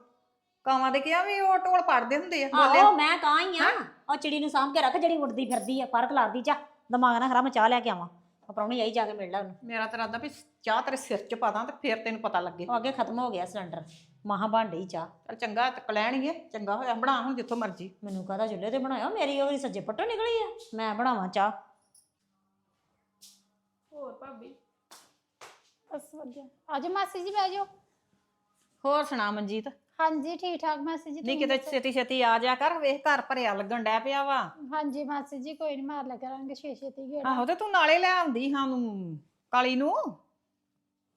[SPEAKER 2] ਕਾਵਾਂ ਦੇ ਕਿਹਾ ਵੀ ਉਹ ਟੋਲ ਪੜਦੇ ਹੁੰਦੇ ਆ ਬੋਲਿਆ।
[SPEAKER 4] ਆਹੋ ਮੈਂ ਕਾਂ ਹੀ ਆ ਉਹ ਚਿੜੀ ਨੂੰ ਸਾਂਭ ਕੇ ਰੱਖ ਜਿਹੜੀ ਉੱਡਦੀ ਫਿਰਦੀ ਆ ਫ਼ਰਕ ਲਾਰਦੀ ਚਾ ਦਿਮਾਗ ਨਾ ਖਰਾ ਮੈਂ ਚਾਹ ਲੈ ਕੇ ਆਵਾਂ। ਉਹ ਪ੍ਰਾਹੁਣੀ ਆਈ ਜਾ ਕੇ ਮਿਲ ਲੈ ਉਹਨੂੰ।
[SPEAKER 2] ਮੇਰਾ ਤਾਂ ਇਰਾਦਾ ਵੀ ਚਾਹ ਤੇਰੇ ਸਿਰ 'ਚ ਪਾ ਦਾਂ ਤੇ ਫੇਰ ਤੈਨੂੰ ਪਤਾ ਲੱਗੇ।
[SPEAKER 4] ਉਹ ਅੱਗੇ ਖਤਮ ਹੋ ਗਿਆ ਸਿਲੰਡਰ ਮਹਾ ਬਣ ਚਾਹ।
[SPEAKER 2] ਚੱਲ ਚੰਗਾ ਤੇ ਕਲੈਣੀਏ ਚੰਗਾ ਹੋਇਆ ਬਣਾ ਹੁਣ ਜਿੱਥੋਂ ਮਰਜ਼ੀ।
[SPEAKER 4] ਮੈਨੂੰ ਕਹਦਾ ਚੁੱਲ੍ਹੇ ਤੇ ਬਣਾਇਆ ਮੇਰੀ ਉਹਦੀ ਸੱਜੇ ਪੱਟੋ ਨਿਕਲੀ ਆ ਮੈਂ ਬਣਾਵਾਂ ਚਾਹ।
[SPEAKER 1] ਹੋਰ ਭਾਬੀ
[SPEAKER 5] ਬਸ ਵਧੀਆ। ਆਜੋ ਮਾਸੀ ਜੀ ਬਹਿ ਜਾਓ।
[SPEAKER 2] ਹੋਰ ਸੁਣਾ ਮਨਜੀਤ?
[SPEAKER 5] ਹਾਂਜੀ ਠੀਕ ਠਾਕ ਮਾਸੀ ਜੀ
[SPEAKER 2] ਨਹੀਂ
[SPEAKER 5] ਤੁਸੀਂ
[SPEAKER 2] ਕਿਤੇ
[SPEAKER 5] ਦੱਸੋ?
[SPEAKER 2] ਛੇਤੀ ਛੇਤੀ ਆ ਜਾ ਕਰ ਵੇਖ ਘਰ ਭਰਿਆ ਲੱਗਣ ਡੈ ਪਿਆ ਵਾ।
[SPEAKER 5] ਹਾਂਜੀ ਮਾਸੀ ਜੀ ਕੋਈ ਨਹੀਂ ਮਾਰ ਲਿਆ ਕਰਾਂਗੇ ਛੇ ਛੇਤੀ ਗੇੜਾ।
[SPEAKER 2] ਆਹੋ ਤੇ ਤੂੰ ਨਾਲੇ ਲੈ ਆਉਂਦੀ ਹਾਂ ਨੂੰ ਕਾਲੀ ਨੂੰ।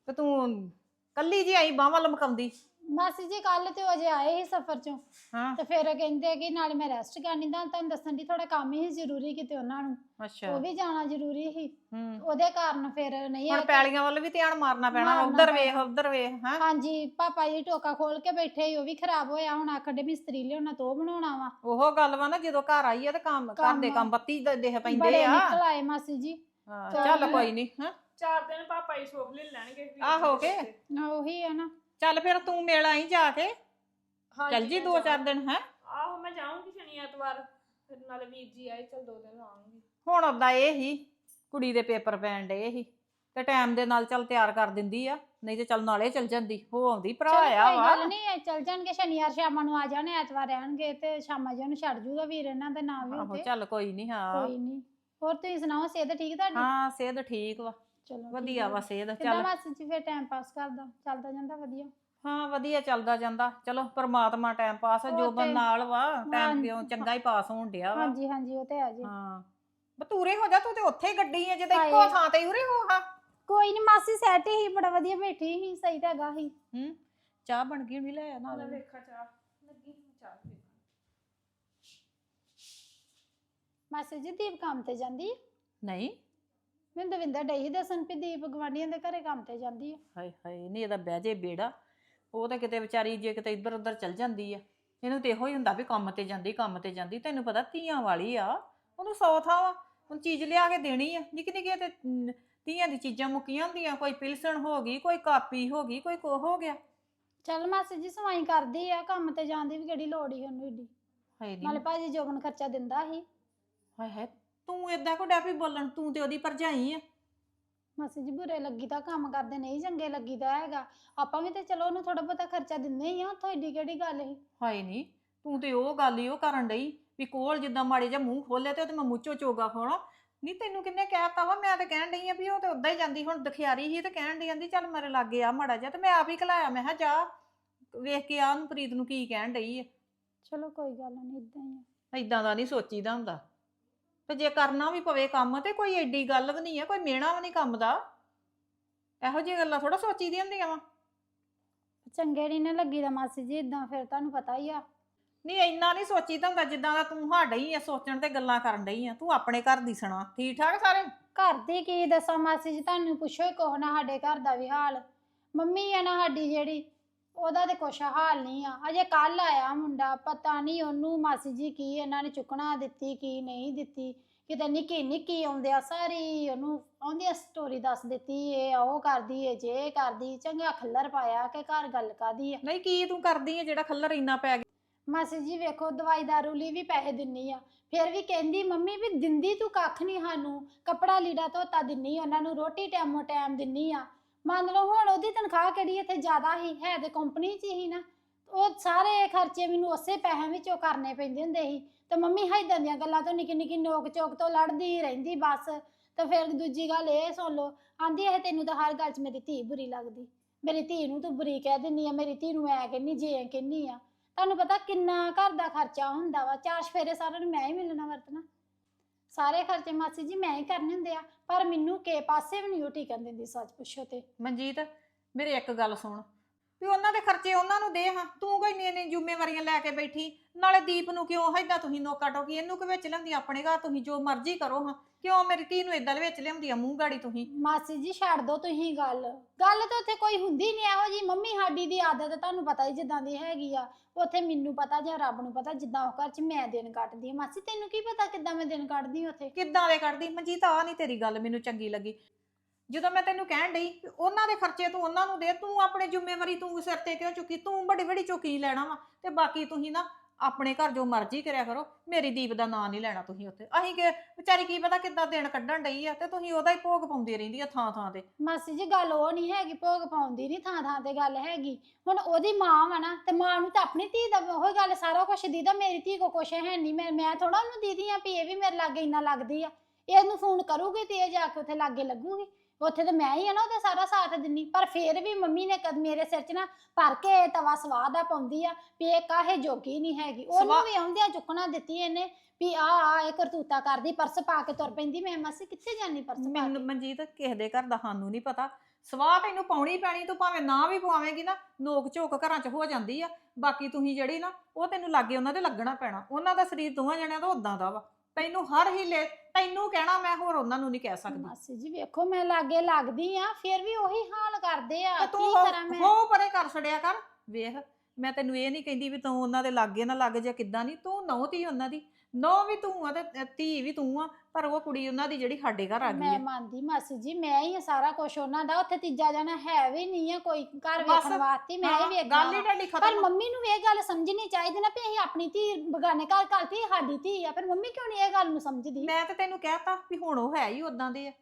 [SPEAKER 2] ਤੇ ਤੂੰ ਕੱਲੀ ਜੀ ਆਈ ਬਾਹਾਂ ਲਮਕਾਉਂਦੀ।
[SPEAKER 5] ਮਾਸੀ ਜੀ ਕੱਲ ਤੇ ਉਹ ਅਜੇ ਆਏ ਸੀ ਸਫ਼ਰ ਚੋਂ।
[SPEAKER 2] ਹਾਂ।
[SPEAKER 5] ਤੇ ਫਿਰ ਕਹਿੰਦੇ ਕਿ ਨਾਲੇ ਮੈਂ ਰੈਸਟ ਕਰਨੀ ਦਾ ਤੁਹਾਨੂੰ ਦੱਸਣ ਦੀ ਥੋੜਾ ਕੰਮ ਹੀ ਜ਼ਰੂਰੀ ਕਿਤੇ ਉਹਨਾਂ ਨੂੰ।
[SPEAKER 2] ਅੱਛਾ।
[SPEAKER 5] ਉਹ ਵੀ ਜਾਣਾ ਜ਼ਰੂਰੀ ਸੀ।
[SPEAKER 2] ਹੂੰ।
[SPEAKER 5] ਉਹਦੇ ਕਾਰਨ ਫਿਰ ਨਹੀਂ
[SPEAKER 2] ਹੁਣ
[SPEAKER 5] ਆਏ।
[SPEAKER 2] ਪੈਲੀਆਂ ਵੱਲ ਵੀ ਧਿਆਨ ਮਾਰਨਾ ਪੈਣਾ
[SPEAKER 5] ਮਾਰਨਾ
[SPEAKER 2] ਉਧਰ। ਵੇਖ ਉਧਰ ਵੇਖ ਹਾਂ।
[SPEAKER 5] ਹਾਂਜੀ ਪਾਪਾ ਜੀ ਟੋਕਾ ਖੋਲ ਕੇ ਬੈਠੇ ਸੀ ਉਹ ਵੀ ਖਰਾਬ ਹੋਇਆ ਹੁਣ ਆਖੜੇ ਮਿਸਤਰੀ ਲਿਆਉਣਾ ਤੋਂ ਬਣਾਉਣਾ ਵਾ।
[SPEAKER 2] ਉਹ ਗੱਲ ਵਾ ਨਾ ਜਦੋਂ ਘਰ ਆਈ ਆ ਤੇ ਕੰਮ ਘਰ ਦੇ
[SPEAKER 5] ਕੰਮ-
[SPEAKER 2] ਬੱਤੀ ਦੇ ਦੇਹ ਪੈਂਦੇ
[SPEAKER 5] ਬੜੇ
[SPEAKER 2] ਆ।
[SPEAKER 5] ਨਿਕਲ ਆਏ ਮਾਸੀ ਜੀ।
[SPEAKER 2] ਹਾਂ, ਚੱਲ ਕੋਈ ਨਹੀਂ ਹਾਂ।
[SPEAKER 1] ਚਾਰ ਦਿਨ ਪਾਪਾ ਹੀ ਸੋਖ ਲੈ ਲੈਣਗੇ। ਵੀਰ
[SPEAKER 2] ਆਹੋ ਕੇ।
[SPEAKER 5] ਆ ਉਹੀ ਹੈ ਨਾ।
[SPEAKER 2] ਚੱਲ ਫਿਰ ਤੂੰ ਮਿਲ ਆਈ ਜਾ ਕੇ।
[SPEAKER 1] ਹਾਂਜੀ,
[SPEAKER 2] ਚੱਲ ਜੀ
[SPEAKER 1] ਮੈਂ
[SPEAKER 2] ਦੋ ਚਾਰ
[SPEAKER 1] ਜਾਵਾਂ-
[SPEAKER 2] ਦਿਨ ਹੈ?
[SPEAKER 1] ਆਹੋ ਮੈਂ ਜਾਊਂਗੀ ਸ਼ਨੀ ਐਤਵਾਰ। ਫਿਰ ਨਾਲੇ ਵੀਰ ਜੀ ਆਏ ਚਲ ਦੋ ਦਿਨ ਆਉਂਗੀ
[SPEAKER 2] ਹੁਣ ਓਦਾਂ ਇਹ ਹੀ ਕੁੜੀ ਦੇ ਪੇਪਰ ਪੈਣ ਡੇ ਹੀ। ਤੇ ਟਾਈਮ ਦੇ ਨਾਲ ਚੱਲ ਤਿਆਰ ਕਰ ਦਿੰਦੀ ਆ ਨਹੀਂ ਤੇ ਚੱਲ ਨਾਲੇ ਚੱਲ ਜਾਂਦੀ। ਹੋ ਆਉਂਦੀ ਭਰਾ
[SPEAKER 5] ਚਲੋ
[SPEAKER 2] ਆ
[SPEAKER 5] ਕੋਈ
[SPEAKER 2] ਵਾ।
[SPEAKER 5] ਗੱਲ ਨਹੀਂ ਚੱਲ ਜਾਣਗੇ ਸ਼ਨੀਵਾਰ ਸ਼ਾਮਾਂ ਨੂੰ ਆ ਜਾਣੇ ਐਤਵਾਰ ਰਹਿਣਗੇ ਤੇ ਸ਼ਾਮਾਂ ਜੀ ਨੂੰ ਛੱਡ ਜੂਗਾ ਵੀਰ ਇਹਨਾਂ ਦੇ ਨਾਮ ਵੀ
[SPEAKER 2] ਆਹੋ
[SPEAKER 5] ਉੱਤੇ
[SPEAKER 2] ਚੱਲ ਕੋਈ ਨਹੀਂ ਹਾਂ।
[SPEAKER 5] ਕੋਈ ਨਹੀਂ। ਹੋਰ ਤੁਸੀਂ ਸੁਣਾਓ ਸਿਹਤ ਠੀਕ ਤੁਹਾਡੀ?
[SPEAKER 2] ਹਾਂ ਸਿਹਤ ਠੀਕ ਵਾ।
[SPEAKER 5] ਚਲੋ ਠੀਕ
[SPEAKER 2] ਵਧੀਆ
[SPEAKER 5] ਹੈ।
[SPEAKER 2] ਵਾ ਸਿਹਤ
[SPEAKER 5] ਕਿੱਦਾਂ
[SPEAKER 2] ਚੱਲ।
[SPEAKER 5] ਮਾਸੀ ਜੀ ਫਿਰ ਟਾਈਮ ਪਾਸ ਕਰਦਾ? ਚੱਲਦਾ ਜਾਂਦਾ ਵਧੀਆ?
[SPEAKER 2] ਹਾਂ ਵਧੀਆ ਚੱਲਦਾ ਜਾਂਦਾ। ਚਲੋ ਪ੍ਰਮਾਤਮਾ ਟਾਈਮ ਪਾਸ
[SPEAKER 5] ਉਹ
[SPEAKER 2] ਜੋ ਬਨ
[SPEAKER 5] ਤੇ-
[SPEAKER 2] ਨਾਲ ਵਾ। ਟਾਈਮ
[SPEAKER 5] ਹਾਂਜੀ।
[SPEAKER 2] ਕਿਉਂ ਚੰਗਾ ਹੀ ਪਾਸ ਹੋਣ ਡਿਆ ਵਾ।
[SPEAKER 5] ਹਾਂਜੀ ਹਾਂਜੀ ਉਹ ਤੇ ਆ ਜੀ।
[SPEAKER 2] ਹਾਂ। ਬਤੂਰੇ ਹੋ ਜਾ ਤੂੰ ਤੇ ਉੱਥੇ ਹੀ ਗੱਡੀ ਆ ਜਦੋਂ ਇੱਕੋ
[SPEAKER 5] ਹਾਏ।
[SPEAKER 2] ਥਾਂ ਤੇ ਉਰੇ ਹੋ ਹਾਂ
[SPEAKER 5] ਕੋਈ ਨਹੀਂ ਮਾਸੀ ਸੈਟ ਹੀ ਬੜਾ ਵਧੀਆ ਬੈਠੀ ਸੀ ਸਹੀ ਤਾਂ ਹੈਗਾ ਸੀ।
[SPEAKER 2] ਹੂੰ ਚਾਹ ਬਣ ਗਈ ਨਹੀਂ ਲੈ ਆ
[SPEAKER 1] ਨਾਲੇ। ਵੇਖਾ ਚਾਹ ਲੱਗੀ ਸੀ ਚਾਹ।
[SPEAKER 5] ਮਾਸੀ ਜੀ ਦੀਪ ਕੰਮ ਤੇ ਜਾਂਦੀ ਹੈ
[SPEAKER 2] ਨਹੀਂ।
[SPEAKER 5] ਮੈਨੂੰ ਦਵਿੰਦਰ ਡਈ ਸੀ ਦੱਸਣ ਵੀ ਦੀਪ ਗਵਾਂਢੀਆਂ ਦੇ ਘਰੇ ਕੰਮ ਤੇ ਜਾਂਦੀ ਹੈ
[SPEAKER 2] ਹਾਏ ਹਾਏ ਨਹੀਂ ਇਹਦਾ ਬਹਿ ਜੇ ਬੇੜਾ। ਉਹ ਤਾਂ ਕਿਤੇ ਵਿਚਾਰੀ ਜੇ ਕਿਤੇ ਇੱਧਰ ਉੱਧਰ ਚਲ ਜਾਂਦੀ ਆ। ਇਹਨੂੰ ਤੇ ਇਹੋ ਹੀ ਹੁੰਦਾ ਵੀ ਕੰਮ ਤੇ ਜਾਂਦੀ ਕੰਮ ਤੇ ਜਾਂਦੀ। ਤੈਨੂੰ ਪਤਾ ਧੀਆਂ ਵਾਲੀ ਆ। ਉਹਨੂੰ ਸੌ ਥਾਂ ਵਾ। ਹੁਣ ਚੀਜ਼ ਲਿਆ ਕੇ ਦੇਣੀ ਆ। ਨਿੱਕੀ ਨਿੱਕੀ ਤੇ ਧੀਆਂ ਦੀ ਚੀਜ਼ਾਂ ਮੁੱਕੀਆਂ ਹੁੰਦੀਆਂ। ਕੋਈ ਪਿਲਸਣ ਹੋ ਗਈ ਕੋਈ ਕਾਪੀ ਹੋ ਗਈ ਕੋਈ ਕੋ ਹੋ ਗਿਆ।
[SPEAKER 5] ਚੱਲ ਮਾਸੀ ਜੀ ਸਵਾਈ ਕਰਦੀ ਆ। ਕੰਮ ਤੇ ਜਾਂਦੀ ਵੀ ਕਿਹੜੀ ਲੋੜ ਹੀ ਉਹਨੂੰ ਏਡੀ।
[SPEAKER 2] ਹਾਏ
[SPEAKER 5] ਨਾਲੇ ਭਾਜੀ ਜੋਬਨ ਖਰਚਾ ਦਿੰਦਾ ਸੀ।
[SPEAKER 2] ਹਾਏ ਹਾਏ ਤੂੰ ਏਦਾਂ ਕੋ ਡੈਪੀ ਬੋਲਣ ਤੂੰ ਤੇ ਉਹਦੀ ਭਰਜਾਈ ਆ।
[SPEAKER 5] ਮਾਸੀ ਜੀ ਬੁਰੇ ਲੱਗੀ ਤਾਂ ਕੰਮ ਕਰਦੇ ਨਹੀਂ ਚੰਗੇ ਲੱਗੀਦਾ ਹੈਗਾ। ਆਪਾਂ ਵੀ ਤੇ ਚਲੋ ਉਹਨੂੰ ਥੋੜਾ ਬਹੁਤਾ ਖਰਚਾ ਦਿੰਦੇ ਹੀ ਆ ਉੱਥੋਂ ਏਡੀ ਕਿਹੜੀ ਗੱਲ ਸੀ?
[SPEAKER 2] ਹਾਏ ਨਹੀਂ ਤੂੰ ਤੇ ਉਹ ਗੱਲ ਹੀ ਉਹ ਕਰਨ ਡਈ ਵੀ ਕੋਲ ਜਿੱਦਾਂ ਮਾੜੇ ਜਿਹਾ ਮੂੰਹ ਖੋਲਿਆ ਤੇ ਉਹਦੇ ਮੈਂ ਮੂੰਹ ਚੋਂ ਚੋਗਾ ਖਾਣਾ ਨਹੀਂ ਤੈਨੂੰ ਕਿੰਨੇ ਕਹਿਤਾ ਵਾ ਮੈਂ ਤੇ ਕਹਿਣ ਡਈ ਆ ਵੀ ਉਹ ਤੇ ਉਦਾਂ ਹੀ ਜਾਂਦੀ ਹੁਣ ਦਖਿਆਰੀ ਸੀ ਤੇ ਕਹਿਣ ਡਈ ਜਾਂਦੀ ਚੱਲ ਮੇਰੇ ਲਾਗੇ ਆ ਮਾੜਾ ਜਿਹਾ ਤੇ ਮੈਂ ਆਪ ਹੀ ਘਲਾਇਆ ਮੈਂ ਕਿਹਾ ਜਾ ਵੇਖ ਕੇ ਆ ਉਹਨੂੰ ਪ੍ਰੀਤ ਨੂੰ ਕੀ ਕਹਿਣ ਡਈ ਆ।
[SPEAKER 5] ਚਲੋ ਕੋਈ ਗੱਲ ਨਹੀਂ ਇਦਾਂ ਹੀ ਆ।
[SPEAKER 2] ਇਦਾਂ ਦਾ ਨਹੀਂ ਸੋਚੀਦਾ ਹੁੰਦਾ। ਤੇ ਜੇ ਕਰਨਾ ਵੀ ਪਵੇ ਕੰਮ ਤੇ ਕੋਈ ਐਡੀ ਗੱਲ ਵੀ ਨਹੀਂ ਆ ਕੋਈ ਮੇਣਾ ਵੀ ਨਹੀਂ ਕੰਮ ਦਾ। ਇਹੋ ਜਿਹੀ ਗੱਲਾਂ ਥੋੜਾ ਸੋਚੀਦੀਆਂ ਹੁੰਦੀਆਂ ਵਾ।
[SPEAKER 5] ਚੰਗੇ ਨਹੀਂ ਨਾ ਲੱਗੀਦਾ ਮਾਸੀ ਜੀ ਇਦਾਂ ਫਿਰ ਤੁਹਾਨੂੰ ਪਤਾ ਹੀ ਆ।
[SPEAKER 2] ਨਹੀਂ ਇੰਨਾ ਨਹੀਂ ਸੋਚੀਦਾ ਹੁੰਦਾ ਜਿੱਦਾਂ ਦਾ ਤੂੰ ਹਾਡਾ ਹੀ ਆ ਸੋਚਣ ਤੇ ਗੱਲਾਂ ਕਰਨ ਡਈ ਆ। ਤੂੰ ਆਪਣੇ ਘਰ ਦੀ ਸੁਣਾ ਠੀਕ ਠਾਕ ਸਾਰੇ?
[SPEAKER 5] ਘਰ ਦੀ ਕੀ ਦੱਸਾਂ ਮਾਸੀ ਜੀ ਤੁਹਾਨੂੰ ਪੁੱਛੋ ਹੀ ਕੋਹ ਨਾ ਸਾਡੇ ਘਰ ਦਾ ਵੀ ਹਾਲ। ਮੰਮੀ ਆ ਨਾ ਸਾਡੀ ਜਿਹੜੀ। ਉਹਦਾ ਤੇ ਕੁਛ ਹਾਲ ਨਹੀਂ ਆ। ਅਜੇ ਕੱਲ ਆਇਆ ਮੁੰਡਾ ਪਤਾ ਨਹੀਂ ਉਹਨੂੰ ਮਾਸੀ ਜੀ ਕੀ ਇਹਨਾਂ ਨੇ ਚੁੱਕਣਾ ਦਿੱਤੀ ਕੀ ਨਹੀਂ ਦਿੱਤੀ। ਕਿਤੇ ਨਿੱਕੀ ਨਿੱਕੀ ਆਉਂਦਿਆ ਸਾਰੀ ਉਹਨੂੰ ਆਉਂਦੀ ਸਟੋਰੀ ਦੱਸ ਦਿੱਤੀ ਇਹ ਉਹ ਕਰਦੀ ਏ ਜੇ ਕਰਦੀ ਚੰਗਾ ਖੱਲਰ ਪਾਇਆ ਕਿ ਘਰ ਗੱਲ ਕਾਦੀ ਆ।
[SPEAKER 2] ਨਹੀਂ ਕੀ ਤੂੰ ਕਰਦੀ ਆ ਜਿਹੜਾ ਖੱਲਰ ਇੰਨਾ ਪੈ ਗਿਆ?
[SPEAKER 5] ਮਾਸੀ ਜੀ ਵੇਖੋ ਦਵਾਈ ਦਾਰੂ ਲਈ ਵੀ ਪੈਸੇ ਦਿੰਨੀ ਆ। ਫਿਰ ਵੀ ਕਹਿੰਦੀ ਮੰਮੀ ਵੀ ਦਿੰਦੀ ਤੂੰ ਕੱਖ ਨਹੀਂ ਸਾਨੂੰ। ਕੱਪੜਾ ਲੀੜਾ ਧੋਤਾ ਦਿੰਨੀ ਉਹਨਾਂ ਨੂੰ ਰੋਟੀ ਟਾਈਮੋ ਟਾਈਮ ਦਿੰਨੀ ਆ। ਮੰਨ ਲਓ ਹੁਣ ਉਹਦੀ ਤਨਖਾਹ ਕਿਹੜੀ ਇੱਥੇ ਜ਼ਿਆਦਾ ਹੀ, ਹੈ ਤੇ ਕੰਪਨੀ 'ਚ ਹੀ ਨਾ, ਉਹ ਸਾਰੇ ਖਰਚੇ ਮੈਨੂੰ ਉਸੇ ਪੈਸਿਆਂ ਵਿੱਚੋਂ ਕਰਨੇ ਪੈਂਦੇ ਹੁੰਦੇ ਸੀ। ਤੇ ਮੰਮੀ ਹਾਈਦਾਂ ਦੀਆਂ ਗੱਲਾਂ ਤੋਂ ਨਿੱਕੀ ਨਿੱਕੀ ਨੋਕ ਚੋਕ ਤੋਂ ਲੜਦੀ ਰਹਿੰਦੀ ਬਸ। ਤੇ ਫਿਰ ਦੂਜੀ ਗੱਲ ਇਹ ਸੁਣ ਲਓ, ਆਂਦੀ ਇਹ ਤੈਨੂੰ ਤਾਂ ਹਰ ਗੱਲ 'ਚ ਮੇਰੀ ਧੀ ਬੁਰੀ ਲੱਗਦੀ। ਮੇਰੀ ਧੀ ਨੂੰ ਤੂੰ ਬੁਰੀ ਕਹਿ ਦਿੰਨੀ ਆ, ਮੇਰੀ ਧੀ ਨੂੰ ਐ ਕਹਿੰਨੀ ਜੇ ਕਹਿੰਨੀ ਆ। ਤੁਹਾਨੂੰ ਪਤਾ ਕਿੰਨਾ ਘਰ ਦਾ ਖਰਚਾ ਹੁੰਦਾ ਵਾ, ਚਾਰ ਸਫੇਰੇ ਸਾਰਿਆਂ ਨੂੰ ਮੈਂ ਹੀ ਮਿਲਣਾ ਵਰਤਣਾ। ਸਾਰੇ ਖਰਚੇ ਮਾਸੀ ਜੀ ਮੈਂ ਹੀ ਕਰਨੇ ਹੁੰਦੇ ਆ, ਪਰ ਮੈਨੂੰ ਕੇ ਪਾਸੇ ਵੀ ਨਹੀਂ ਉਹ ਟਿਕਣ ਦਿੰਦੀ, ਸੱਚ ਪੁੱਛੋ ਤੇ।
[SPEAKER 2] ਮਨਜੀਤ, ਮੇਰੇ ਇੱਕ ਗੱਲ ਸੁਣ। ਵੀ ਉਹਨਾਂ ਦੇ ਖਰਚੇ ਉਹਨਾਂ ਨੂੰ ਦੇ ਹਾਂ। ਤੂੰ ਕੋਈ ਇੰਨੀ ਇੰਨੀ ਜ਼ਿੰਮੇਵਾਰੀਆਂ ਲੈ ਕੇ ਬੈਠੀ? ਨਾਲੇ ਦੀਪ ਨੂੰ ਕਿਉਂ ਹੈਦਾ ਤੁਸੀਂ ਨੋਕਾ ਟੋਕੀ? ਇਹਨੂੰ ਕਿ ਵਿੱਚ ਲਿਆਂਦੀ ਆਪਣੇ ਘਰ ਤੁਸੀਂ ਜੋ ਮਰਜ਼ੀ ਕਰੋ ਹਾਂ। ਕਿਉਂ ਮੇਰੀ ਧੀ ਨੂੰ ਇਦਾਂ ਵਿੱਚ ਲਿਆਉਂਦੀ ਆ ਮੂੰਹ ਗਾੜੀ ਤੁਸੀਂ?
[SPEAKER 5] ਮਾਸੀ ਜੀ ਛੱਡ ਦੋ ਤੁਸੀਂ ਗੱਲ। ਗੱਲ ਤਾਂ ਉੱਥੇ ਕੋਈ ਹੁੰਦੀ ਨਹੀਂ ਇਹੋ ਜੀ ਮੰਮੀ ਸਾਡੀ ਦੀ ਆਦਤ ਤੁਹਾਨੂੰ ਪਤਾ ਹੀ ਜਿੱਦਾਂ ਦੀ ਹੈਗੀ ਆ। ਉੱਥੇ ਮੈਨੂੰ ਪਤਾ ਜਾਂ ਰੱਬ ਨੂੰ ਪਤਾ ਜਿੱਦਾਂ ਉਹ ਘਰ 'ਚ ਮੈਂ ਦਿਨ ਕੱਟਦੀ ਆ ਮਾਸੀ ਤੈਨੂੰ ਕੀ ਪਤਾ ਕਿੱਦਾਂ ਮੈਂ ਦਿਨ ਕੱਟਦੀ ਉੱਥੇ?
[SPEAKER 2] ਕਿੱਦਾਂ ਦੇ ਕਰਦੀ ਮਨਜੀਤ ਆ ਨਹੀਂ ਤੇਰੀ ਗੱਲ ਮੈਨੂੰ ਚੰਗੀ ਲੱਗੀ। ਜਦੋਂ ਮੈਂ ਤੈਨੂੰ ਕਹਿਣ ਡਈ ਵੀ ਉਹਨਾਂ ਦੇ ਖਰਚੇ ਤੂੰ ਉਹਨਾਂ ਨੂੰ ਦੇ, ਤੂੰ ਆਪਣੇ ਜ਼ਿੰਮੇਵਾਰੀ ਤੂੰ ਸਿਰ ਤੇ ਕਿਉਂ ਚੁੱਕੀ? ਤੂੰ ਬੜੀ ਬੜੀ ਚੁੱਕੀ ਲੈਣਾ ਵਾ ਤੇ ਬਾਕੀ ਤੁਸੀਂ ਨਾ ਆਪਣੇ ਘਰ ਜੋ ਮਰਜ਼ੀ ਕਰਿਆ ਕਰੋ, ਮੇਰੀ ਦੀਪ ਦਾ ਨਾਂ ਨਹੀਂ ਲੈਣਾ ਤੁਸੀਂ ਉੱਥੇ। ਅਸੀਂ ਕਿ ਵਿਚਾਰੀ ਕੀ ਪਤਾ ਕਿੱਦਾਂ ਦਿਨ ਕੱਢਣ ਡਈ ਆ ਤੇ ਤੁਸੀਂ ਉਹਦਾ ਹੀ ਭੋਗ ਪਾਉਂਦੀ ਰਹਿੰਦੀ ਆ ਥਾਂ ਥਾਂ ਤੇ।
[SPEAKER 5] ਮਾਸੀ ਜੀ, ਗੱਲ ਉਹ ਨਹੀਂ ਹੈਗੀ, ਭੋਗ ਪਾਉਂਦੀ ਨਹੀਂ ਥਾਂ ਥਾਂ ਤੇ ਗੱਲ ਹੈਗੀ। ਹੁਣ ਉਹਦੀ ਮਾਂ ਵਾ ਨਾ ਤੇ ਮਾਂ ਨੂੰ ਤਾਂ ਆਪਣੀ ਧੀ ਦਾ ਉਹ ਗੱਲ ਸਾਰਾ ਕੁਝ ਦੀਦਾ, ਮੇਰੀ ਧੀ ਕੋ ਕੁਛ ਹੈ ਨਹੀਂ ਮੈਂ ਮੈਂ ਥੋੜਾ ਉਹਨੂੰ ਦੀਦੀ ਆ ਵੀ ਇਹ ਵੀ ਮੇਰੇ ਲਾਗੇ ਇੰਨਾ ਲੱਗਦੀ ਆ। ਇਹਨੂੰ ਫੋਨ ਕਰੂਗੀ ਤੇ ਇਹ ਜਾ ਕੇ ਉੱਥੇ ਲਾਗੇ ਲੱਗੂਗੀ। ਉੱਥੇ ਤੇ ਮੈਂ ਹੀ ਆ ਨਾ ਉਹਦਾ ਸਾਰਾ ਸਾਥ ਦਿੰਨੀ ਪਰ ਫੇਰ ਵੀ ਮੰਮੀ ਨੇ ਕਦ ਮੇਰੇ ਸਿਰ 'ਚ ਨਾ ਭਰ ਕੇ ਤਵਾ ਸਵਾਦ ਆ ਪਾਉਂਦੀ ਆ ਵੀ ਇਹ ਕਾਹੇ ਜੋਗੀ ਨਹੀਂ ਹੈਗੀ। ਉਹਨੂੰ
[SPEAKER 2] ਸਵਾ-
[SPEAKER 5] ਵੀ ਆਉਂਦਿਆਂ ਚੁੱਕਣਾ ਦਿੱਤੀ ਇਹਨੇ ਵੀ ਆ ਆ ਇਹ ਕਰਤੂਤਾ ਕਰਦੀ ਪਰਸ ਪਾ ਕੇ ਤੁਰ ਪੈਂਦੀ। ਮੈਂ ਮਾਸੀ ਕਿੱਥੇ ਜਾਨੀ ਪਰਸ ਪਾ
[SPEAKER 2] ਮੈਨੂੰ
[SPEAKER 5] ਕੇ?
[SPEAKER 2] ਮਨਜੀਤ ਕਿਸੇ ਦੇ ਘਰ ਦਾ ਸਾਨੂੰ ਨਹੀਂ ਪਤਾ। ਸਵਾਹ ਤੈਨੂੰ ਪਾਉਣੀ ਪੈਣੀ ਤੂੰ ਭਾਵੇਂ ਨਾ ਵੀ ਪਵਾਵੇਂਗੀ ਨਾ ਨੋਕ ਝੋਕ ਘਰਾਂ 'ਚ ਹੋ ਜਾਂਦੀ ਆ। ਬਾਕੀ ਤੁਸੀਂ ਜਿਹੜੀ ਨਾ ਉਹ ਤੈਨੂੰ ਲਾਗੇ ਉਹਨਾਂ ਦੇ ਲੱਗਣਾ ਪੈਣਾ। ਉਹਨਾਂ ਦਾ ਸਰੀਰ ਦੋਵਾਂ ਜਣਿਆਂ ਦਾ ਉਦਾਂ ਦਾ ਵਾ। ਤੈਨੂੰ ਹਰ ਹੀਲੇ ਤੈਨੂੰ ਕਹਿਣਾ ਮੈਂ ਹੋਰ ਉਹਨਾਂ ਨੂੰ ਨਹੀਂ ਕਹਿ ਸਕਦੀ।
[SPEAKER 5] ਮਾਸੀ ਜੀ ਵੇਖੋ ਮੈਂ ਲਾਗੇ ਲੱਗਦੀ ਆ ਫੇਰ ਵੀ ਉਹੀ ਹਾਲ ਕਰਦੇ ਆ।
[SPEAKER 2] ਤੇ
[SPEAKER 5] ਕੀ
[SPEAKER 2] ਤੂੰ
[SPEAKER 5] ਕਰਾਂ ਮੈਂ?
[SPEAKER 2] ਹੋ ਪਰੇ ਕਰ ਛੜਿਆ ਕਰ ਵੇਖ ਮੈਂ ਤੈਨੂੰ ਇਹ ਨਹੀਂ ਕਹਿੰਦੀ ਵੀ ਤੂੰ ਉਹਨਾਂ ਦੇ ਲਾਗੇ ਨਾ ਲੱਗ ਜਾ ਕਿੱਦਾਂ ਨਹੀਂ ਤੂੰ ਨੌ ਧੀ ਉਹਨਾਂ ਦੀ। ਨੌ ਵੀ ਤੂੰ ਆ ਤੇ ਧੀ ਵੀ ਤੂੰ ਆ ਪਰ ਉਹ ਕੁੜੀ ਉਹਨਾਂ ਦੀ ਜਿਹੜੀ ਸਾਡੇ ਘਰ ਆ ਗਈ
[SPEAKER 5] ਮੈਂ
[SPEAKER 2] ਹੈ
[SPEAKER 5] ਮੰਨਦੀ ਮਾਸੀ ਜੀ ਮੈਂ ਹੀ ਆ ਸਾਰਾ ਕੁਝ ਉਹਨਾਂ ਦਾ ਉੱਥੇ ਤੀਜਾ ਜਣਾ ਹੈ ਵੀ ਨਹੀਂ ਆ ਕੋਈ ਘਰ
[SPEAKER 2] ਬਸ,
[SPEAKER 5] ਵੇਖਣ ਵਾਸਤੇ ਮੈਂ ਹੀ
[SPEAKER 2] ਹਾਂ,
[SPEAKER 5] ਵੇਖਣਾ
[SPEAKER 2] ਗੱਲ ਹੀ
[SPEAKER 5] ਵਾ।
[SPEAKER 2] ਢੱਡੀ
[SPEAKER 5] ਪਰ
[SPEAKER 2] ਖਤਮ
[SPEAKER 5] ਮੰਮੀ ਨੂੰ ਇਹ ਗੱਲ ਸਮਝਣੀ ਚਾਹੀਦੀ ਨਾ ਵੀ ਅਸੀਂ ਆਪਣੀ ਧੀ ਬਗਾਨੇ ਘਰ ਘਲਤੀ ਸਾਡੀ ਧੀ ਆ ਪਰ ਮੰਮੀ ਕਿਉਂ ਨਹੀਂ ਇਹ ਗੱਲ ਨੂੰ ਸਮਝਦੀ?
[SPEAKER 2] ਮੈਂ ਤੇ ਤੈਨੂੰ ਕਹਿਤਾ ਵੀ ਹੁਣ ਉਹ ਹੈ ਹੀ ਉਦਾਂ ਦੇ ਆ।